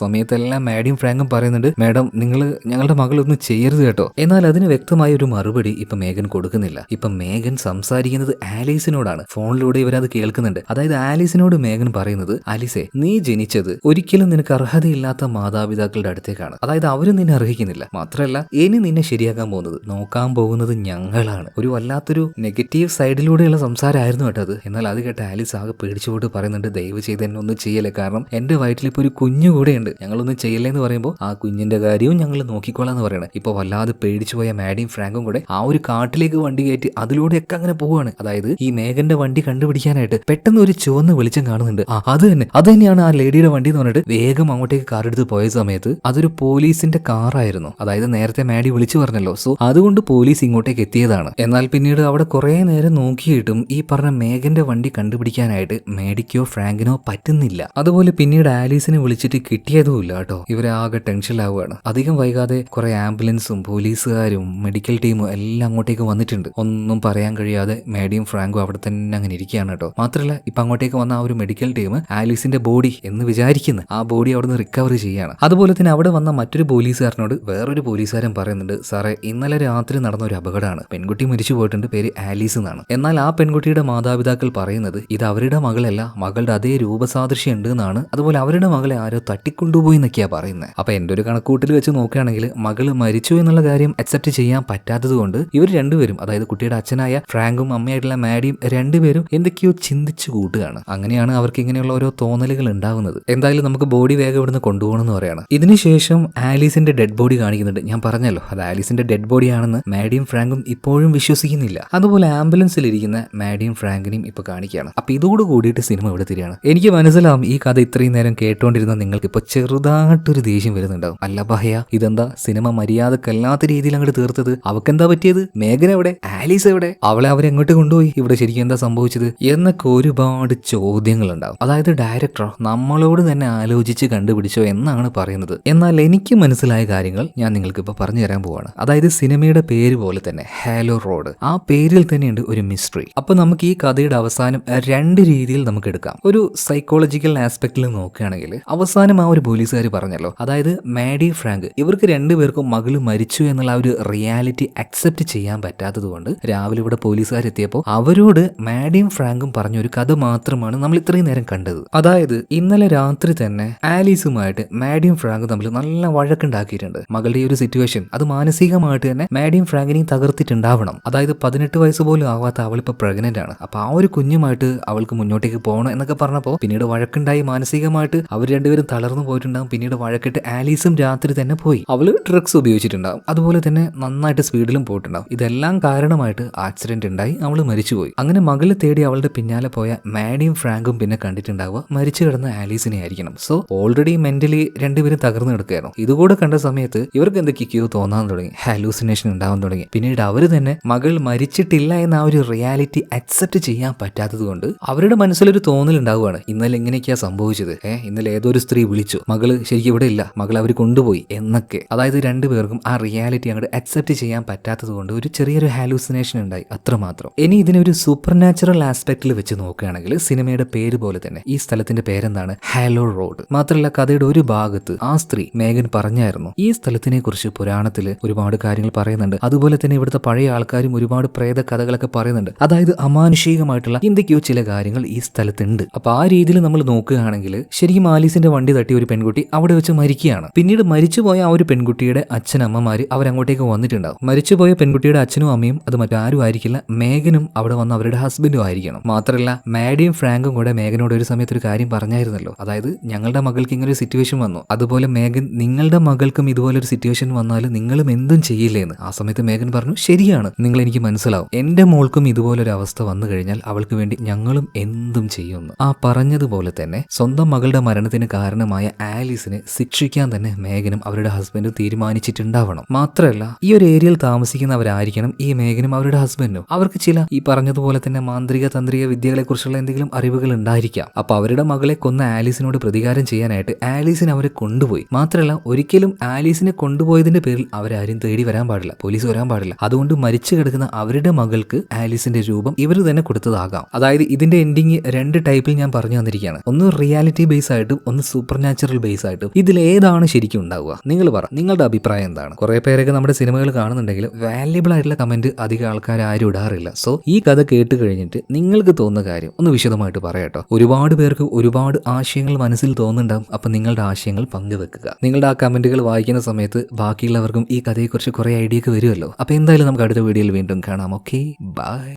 സമയത്തെല്ലാം മാഡിയും ഫ്രാങ്കും പറയുന്നുണ്ട് മാഡം നിങ്ങൾ ഞങ്ങളുടെ മകളൊന്നും ചെയ്യരുത് കേട്ടോ. എന്നാൽ അതിന് വ്യക്തമായ ഒരു മറുപടി ഇപ്പൊ മേഗൻ കൊടുക്കുന്നില്ല. ഇപ്പൊ മേഗൻ സംസാരിക്കുന്നത് ആലീസിനോടാണ്. ഫോണിലൂടെ ഇവരത് കേൾക്കുന്നുണ്ട്. അതായത് ആലീസിനോട് മേഗൻ പറയുന്നത് ആലീസെ നീ ജനിച്ചത് ഒരിക്കലും നിനക്ക് അർഹതയില്ലാത്ത മാതാപിതാക്കളുടെ അടുത്തേക്കാണ്. അതായത് അവരും നിന്നെ അർഹിക്കുന്നില്ല. മാത്രമല്ല ഇനി നിന്നെ ശരിയാക്കാൻ പോകുന്നത് നോക്കാൻ പോകുന്നത് ഞങ്ങളാണ്. ഒരു വല്ലാത്തൊരു നെഗറ്റീവ് സൈഡിലൂടെയുള്ള സംസാരമായിരുന്നു കേട്ടത് എന്നാൽ അത് കേട്ട ആലീസ് ആകെ പേടിച്ചുകൊണ്ട് പറയുന്നുണ്ട് ദയവ് ചെയ്ത് എന്നെ ഒന്നും ചെയ്യല്ലേ. കാരണം എന്റെ വയറ്റിൽ ഇപ്പോൾ ഒരു കുഞ്ഞു കൂടെയുണ്ട്. ഞങ്ങളൊന്നും ചെയ്യല്ലേ എന്ന് പറയുമ്പോൾ ആ കുഞ്ഞിന്റെ കാര്യവും ഞങ്ങൾ നോക്കിക്കോളാം എന്ന് പറയണം. ഇപ്പോൾ വല്ലാതെ പേടിച്ചു പോയ മാഡിയും ഫ്രാങ്കും കൂടെ ആ ഒരു കാട്ടിലേക്ക് വണ്ടി കയറ്റി അതിലൂടെയൊക്കെ അങ്ങനെ പോവുകയാണ് അതായത് ഈ മേഘന്റെ വണ്ടി കണ്ടുപിടിക്കാനായിട്ട് പെട്ടെന്ന് ഒരു ചുവന്ന വെളിച്ചം കാണുന്നുണ്ട്. ആ അത് തന്നെ. അത് തന്നെയാണ് ആ ലേഡിയുടെ വണ്ടി എന്ന് പറഞ്ഞിട്ട് വേഗം അങ്ങോട്ടേക്ക് കാർ എടുത്ത് പോയ സമയത്ത് അതൊരു പോലീസിന്റെ കാറായിരുന്നു അതായത് നേരത്തെ മാഡി വിളിച്ചു പറഞ്ഞല്ലോ. സോ അതുകൊണ്ട് പോലീസ് ഇങ്ങോട്ടേക്ക് എത്തിയതാണ്. എന്നാൽ പിന്നീട് അവിടെ കുറെ നേരം നോക്കിയിട്ടും ഈ പറഞ്ഞ മേഘന്റെ വണ്ടി കണ്ടുപിടിക്കാനായിട്ട് മേഡിക്കോ ഫ്രാങ്കിനോ പറ്റുന്നില്ല. അതുപോലെ പിന്നീട് ആലീസിനെ വിളിച്ചിട്ട് കിട്ടിയതുമില്ല കേട്ടോ. ഇവരാകെ ടെൻഷനിലാവുകയാണ്. അധികം വൈകാതെ കുറെ ആംബുലൻസും പോലീസുകാരും മെഡിക്കൽ ടീമും എല്ലാം അങ്ങോട്ടേക്ക് വന്നിട്ടുണ്ട്. ഒന്നും പറയാൻ കഴിയാതെ മേഡിയും ഫ്രാങ്കും അവിടെ തന്നെ അങ്ങനെ ഇരിക്കുകയാണ് കേട്ടോ. മാത്രമല്ല ഇപ്പൊ അങ്ങോട്ടേക്ക് വന്ന ആ ഒരു മെഡിക്കൽ ടീം ആലീസിന്റെ ബോഡി എന്ന് വിചാരിക്കുന്നു. ആ ബോഡി അവിടെ നിന്ന് റിക്കവർ ചെയ്യാണ് അതുപോലെ തന്നെ അവിടെ വന്ന മറ്റൊരു പോലീസുകാരനോട് വേറൊരു പോലീസുകാരൻ പറയുന്നുണ്ട് സാറേ ഇന്നലെ രാത്രി നടന്ന ഒരു അപകടമാണ്. പെൺകുട്ടി മരിച്ചു പോയിട്ടുണ്ട് പേര് ആലീസ് എന്നാണ്. എന്നാൽ ആ പെൺകുട്ടിയുടെ മാതാപിതാക്കൾ പറയുന്നത് ഇത് അവരുടെ മകൾ മകളല്ല മകളുടെ അതേ രൂപസാദൃശ്യം ഉണ്ട് എന്നാണ് അതുപോലെ അവരുടെ മകളെ ആരോ തട്ടിക്കൊണ്ടുപോയി എന്നൊക്കെയാ പറയുന്നത് അപ്പൊ എന്റെ ഒരു കണക്കൂട്ടിൽ വെച്ച് നോക്കുകയാണെങ്കിൽ മകൾ മരിച്ചു എന്നുള്ള കാര്യം അക്സെപ്റ്റ് ചെയ്യാൻ പറ്റാത്തത് കൊണ്ട് ഇവർ രണ്ടുപേരും അതായത് കുട്ടിയുടെ അച്ഛനായ ഫ്രാങ്കും അമ്മയായിട്ടുള്ള മാഡിയും രണ്ടുപേരും എന്തൊക്കെയോ ചിന്തിച്ചു കൂട്ടുകയാണ്. അങ്ങനെയാണ് അവർക്ക് ഇങ്ങനെയുള്ള ഓരോ തോന്നലുകൾ ഉണ്ടാകുന്നത് എന്തായാലും നമുക്ക് ബോഡി വേഗം ഇവിടുന്ന് കൊണ്ടുപോകണം എന്ന് പറയാണ്. ഇതിനുശേഷം ആലീസിന്റെ ഡെഡ് ബോഡി കാണിക്കുന്നുണ്ട്. ഞാൻ പറഞ്ഞല്ലോ അത് ആലീസിന്റെ ഡെഡ് ബോഡി ആണെന്ന് മാഡിയും ഫ്രാങ്കും ഇപ്പോഴും വിശ്വസിക്കുന്നില്ല. അതുപോലെ ആംബുലൻസിൽ ഇരിക്കുന്ന മാഡിയും ഫ്രാങ്കിനെയും ഇപ്പൊ കാണിക്കുകയാണ്. അപ്പൊ ഇതോട് കൂടിയിട്ട് സിനിമ ഇവിടെ തിരിയാണ്. എനിക്ക് മനസ്സിലാവും ഈ കഥ ഇത്രയും നേരം കേട്ടോണ്ടിരുന്ന നിങ്ങൾക്ക് ഇപ്പൊ ചെറുതായിട്ടൊരു ദേഷ്യം വരുന്നുണ്ടാവും. അല്ല ഭയ ഇതെന്താ സിനിമ മര്യാദക്കല്ലാത്ത രീതിയിൽ അങ്ങോട്ട് തീർത്തത്? അവക്കെന്താ പറ്റിയത്? മേഘന എവിടെ? ആലീസ് എവിടെ? അവളെ അവരെങ്ങോട്ട് കൊണ്ടുപോയി? ഇവിടെ ശരിക്കും എന്താ സംഭവിച്ചത്? എന്നൊക്കെ ഒരുപാട് ചോദ്യങ്ങൾ ഉണ്ടാവും അതായത് ഡയറക്ടർ നമ്മളോട് തന്നെ ആലോചിച്ച് കണ്ടുപിടിച്ചോ എന്നാണ് പറയുന്നത്. എന്നാൽ എനിക്ക് മനസ്സിലായ കാര്യങ്ങൾ ഞാൻ നിങ്ങൾക്ക് ഇപ്പൊ പറഞ്ഞു തരാൻ പോവാണ്. അതായത് സിനിമയുടെ പേര് പോലെ തന്നെ ഹാലോ റോഡ്. ആ പേരിൽ തന്നെയുണ്ട് ഒരു മിസ്റ്ററി. അപ്പൊ നമുക്ക് ഈ കഥയുടെ അവസാനം രണ്ട് രീതിയിൽ നമുക്ക് എടുക്കാം. ഒരു സൈക്കോളജിക്കൽ ആസ്പെക്റ്റിൽ നോക്കുകയാണെങ്കിൽ അവസാനം ആ ഒരു പോലീസുകാർ പറഞ്ഞല്ലോ. അതായത് മാഡി ഫ്രാങ്ക് ഇവർക്ക് രണ്ടുപേർക്കും മകൾ മരിച്ചു എന്നുള്ള ഒരു റിയാലിറ്റി അക്സെപ്റ്റ് ചെയ്യാൻ പറ്റാത്തത് കൊണ്ട് രാവിലെ ഇവിടെ പോലീസുകാർ എത്തിയപ്പോൾ അവരോട് മാഡിയും ഫ്രാങ്കും പറഞ്ഞ ഒരു കഥ മാത്രമാണ് നമ്മൾ ഇത്രയും നേരം കണ്ടത്. അതായത് ഇന്നലെ രാത്രി തന്നെ ആലീസുമായിട്ട് മാഡിയും ഫ്രാങ്കും തമ്മിൽ നല്ല വഴക്കുണ്ടാക്കിയിട്ടുണ്ട്. മകളുടെ ഈ ഒരു സിറ്റുവേഷൻ അത് മാനസികമായിട്ട് തന്നെ മാഡിയും ഫ്രാങ്കിനെയും തകർത്തിട്ടുണ്ടാവണം. അതായത് പതിനെട്ട് വയസ്സ് പോലും ആവാത്ത അവളിപ്പോൾ പ്രഗ്നന്റ് ആണ്. അപ്പൊ ആ ഒരു കുഞ്ഞുമായിട്ട് അവൾക്ക് മുന്നോട്ടേക്ക് പോകണം എന്നൊക്കെ പറഞ്ഞപ്പോൾ പിന്നീട് വഴക്കുണ്ടായി. മാനസികമായിട്ട് അവർ രണ്ടുപേരും തളർന്നു പോയിട്ടുണ്ടാകും പിന്നീട് വഴക്കിട്ട് ആലീസും രാത്രി തന്നെ പോയി. അവൾ ഡ്രഗ്സ് ഉപയോഗിച്ചിട്ടുണ്ടാകും അതുപോലെ തന്നെ നന്നായിട്ട് സ്പീഡിലും പോയിട്ടുണ്ടാവും. ഇതെല്ലാം കാരണമായിട്ട് ആക്സിഡന്റ് ഉണ്ടായി. അവൾ മരിച്ചുപോയി. അങ്ങനെ മകളെ തേടി അവളുടെ പിന്നാലെ പോയ മാഡിയും ഫ്രാങ്കും പിന്നെ കണ്ടിട്ടുണ്ടാവുക. മരിച്ചു കിടന്ന ആലീസിനെ ആയിരിക്കണം. സോ ഓൾറെഡി മെന്റലി രണ്ടുപേരും തകർന്നു കിടക്കുകയായിരുന്നു. ഇതുകൂടെ കണ്ട സമയത്ത് ഇവർക്ക് എന്തൊക്കെയോ തോന്നാൻ തുടങ്ങി. ഹാലൂസിനേഷൻ ഉണ്ടാവാൻ തുടങ്ങി. പിന്നീട് അവർ തന്നെ മകൾ മരിച്ചിട്ടില്ല എന്ന ആ ഒരു റിയാലിറ്റി അക്സെപ്റ്റ് ചെയ്യാൻ പറ്റാത്തത് കൊണ്ട് അവരുടെ മനസ്സിലൊരു തോന്നലുണ്ടാവുകയാണ്. ഇന്നലെ എങ്ങനെയൊക്കെയാ സംഭവിച്ചത്. ഏഹ് ഇന്നലെ ഏതൊരു സ്ത്രീ വിളിച്ചു മകൾ ശരിക്കും ഇവിടെ ഇല്ല മകൾ അവർ കൊണ്ടുപോയി എന്നൊക്കെ. അതായത് രണ്ടുപേർക്കും ആ റിയാലിറ്റി അങ്ങോട്ട് അക്സെപ്റ്റ് ചെയ്യാൻ പറ്റാത്തത് കൊണ്ട് ഒരു ചെറിയൊരു ഹാലൂസിനേഷൻ ഉണ്ടായി അത്രമാത്രം. ഇനി ഇതിനെ ഒരു സൂപ്പർ നാച്ചുറൽ ആസ്പെക്റ്റിൽ വെച്ച് നോക്കുകയാണെങ്കിൽ സിനിമയുടെ പേര് പോലെ തന്നെ ഈ സ്ഥലത്തിന്റെ പേരെന്താണ്? ഹാലോ റോഡ് മാത്രമല്ല കഥയുടെ ഒരു ഭാഗത്ത് ആ സ്ത്രീ മേഘൻ പറഞ്ഞായിരുന്നു ഈ സ്ഥലത്തിനെ കുറിച്ച് പുരാണത്തിൽ ഒരുപാട് കാര്യങ്ങൾ പറയുന്നുണ്ട്. അതുപോലെ തന്നെ ഇവിടുത്തെ പഴയ ആൾക്കാരും ഒരുപാട് പ്രേത കഥകളൊക്കെ പറയുന്നുണ്ട്. അതായത് അമാനുഷികമായിട്ടുള്ള എന്തൊക്കെയോ ചില കാര്യങ്ങൾ ഈ സ്ഥലത്തുണ്ട്. അപ്പൊ ആ രീതിയിൽ നമ്മൾ നോക്കുകയാണെങ്കിൽ ശരിക്കും ആലീസിന്റെ വണ്ടി തട്ടി ഒരു പെൺകുട്ടി അവിടെ വെച്ച് മരിക്കുകയാണ്. പിന്നീട് മരിച്ചുപോയ ആ ഒരു പെൺകുട്ടിയുടെ അച്ഛനമ്മമാര് അവരങ്ങോട്ടേക്ക് വന്നിട്ടുണ്ടാവും. മരിച്ചുപോയ പെൺകുട്ടിയുടെ അച്ഛനും അമ്മയും അത് മറ്റാരും ആയിരിക്കില്ല. മേഘനും അവിടെ വന്ന അവരുടെ ഹസ്ബൻഡും ആയിരിക്കണം. മാത്രമല്ല മാഡിയും ഫ്രാങ്കും കൂടെ മേഘനോട് ഒരു സമയത്ത് ഒരു കാര്യം പറഞ്ഞായിരുന്നല്ലോ. അതായത് ഞങ്ങളുടെ മകൾക്ക് ഇങ്ങനെ ഒരു സിറ്റുവേഷൻ വന്നു. അതുപോലെ മേഘൻ നിങ്ങളുടെ മകൾക്കും ഇതുപോലെ ഒരു സിറ്റുവേഷൻ വന്നാൽ നിങ്ങളും എന്തും ചെയ്യില്ലേന്ന്. ആ സമയത്ത് മേഘൻ പറഞ്ഞു ശരിയാണ്. നിങ്ങൾ എനിക്ക് മനസ്സിലാവും. എന്റെ മോൾക്കും ഇതുപോലൊരു അവസ്ഥ വന്നു കഴിഞ്ഞാൽ അവൾക്ക് വേണ്ടി ഞങ്ങളും എന്തും ചെയ്യുമെന്ന് ആ പറഞ്ഞതുപോലെ തന്നെ സ്വന്തം മകളുടെ മരണത്തിന് കാരണമായ ആലീസിനെ ശിക്ഷിക്കാൻ തന്നെ മേഘനും അവരുടെ ഹസ്ബൻഡും തീരുമാനിച്ചിട്ടുണ്ടാവണം. മാത്രമല്ല ഈ ഒരു ഏരിയയിൽ താമസിക്കുന്നവരായിരിക്കണം ഈ മേഘനും അവരുടെ ഹസ്ബൻഡും. അവർക്ക് ചില ഈ പറഞ്ഞതുപോലെ തന്നെ മാന്ത്രിക തന്ത്രിക വിദ്യകളെ കുറിച്ചുള്ള എന്തെങ്കിലും അറിവുകൾ ഉണ്ടായിരിക്കാം. അപ്പൊ അവരുടെ മകളെ കൊന്ന ആലീസിനോട് പ്രതികാരം ചെയ്യാനായിട്ട് ആലീസിനെ അവരെ കൊണ്ടുപോയി. മാത്രമല്ല ഒരിക്കലും ആലീസിനെ കൊണ്ടുപോയതിന്റെ പേരിൽ അവരാരും തേടി വരാൻ പാടില്ല പോലീസ് വരാൻ പാടില്ല. അതുകൊണ്ട് മരിച്ചു കിടക്കുന്ന അവരുടെ മകൾക്ക് ആലീസിന്റെ രൂപം ഇവർ തന്നെ കൊടുത്തതാകാം. അതായത് ഇതിന്റെ എൻഡിങ് രണ്ട് ടൈപ്പിൽ ഞാൻ പറഞ്ഞു തന്നിരിക്കുകയാണ് ഒന്ന് റിയാലിറ്റി ബേസ് ആയിട്ടും ഒന്ന് സൂപ്പർ നാച്ചുറൽ ബേസ് ആയിട്ടും. ഇതിൽ ഏതാണ് ശരിക്കും ഉണ്ടാവുക? നിങ്ങൾ പറ. നിങ്ങളുടെ അഭിപ്രായം എന്താണ്? കുറെ പേരൊക്കെ നമ്മുടെ സിനിമകൾ കാണുന്നുണ്ടെങ്കിൽ വാല്യബിൾ ആയിട്ടുള്ള കമന്റ് അധികം ആൾക്കാർ ആരും ഇടാറില്ല. സോ ഈ കഥ കേട്ട് കഴിഞ്ഞിട്ട് നിങ്ങൾക്ക് തോന്നുന്ന കാര്യം ഒന്ന് വിശദമായിട്ട് പറയാട്ടോ ഒരുപാട് പേർക്ക് ഒരുപാട് ആശയങ്ങൾ മനസ്സിൽ തോന്നുന്നുണ്ടാവും. അപ്പൊ നിങ്ങളുടെ ആശയങ്ങൾ പങ്കുവെക്കുക. നിങ്ങളുടെ ആ കമന്റുകൾ വായിക്കുന്ന സമയത്ത് ബാക്കിയുള്ളവർക്കും ഈ കഥയെക്കുറിച്ച് കുറെ ഐഡിയ ഒക്കെ വരുമല്ലോ. അപ്പൊ എന്തായാലും നമുക്ക് അടുത്ത വീഡിയോയിൽ വീണ്ടും കാണാം. Okay bye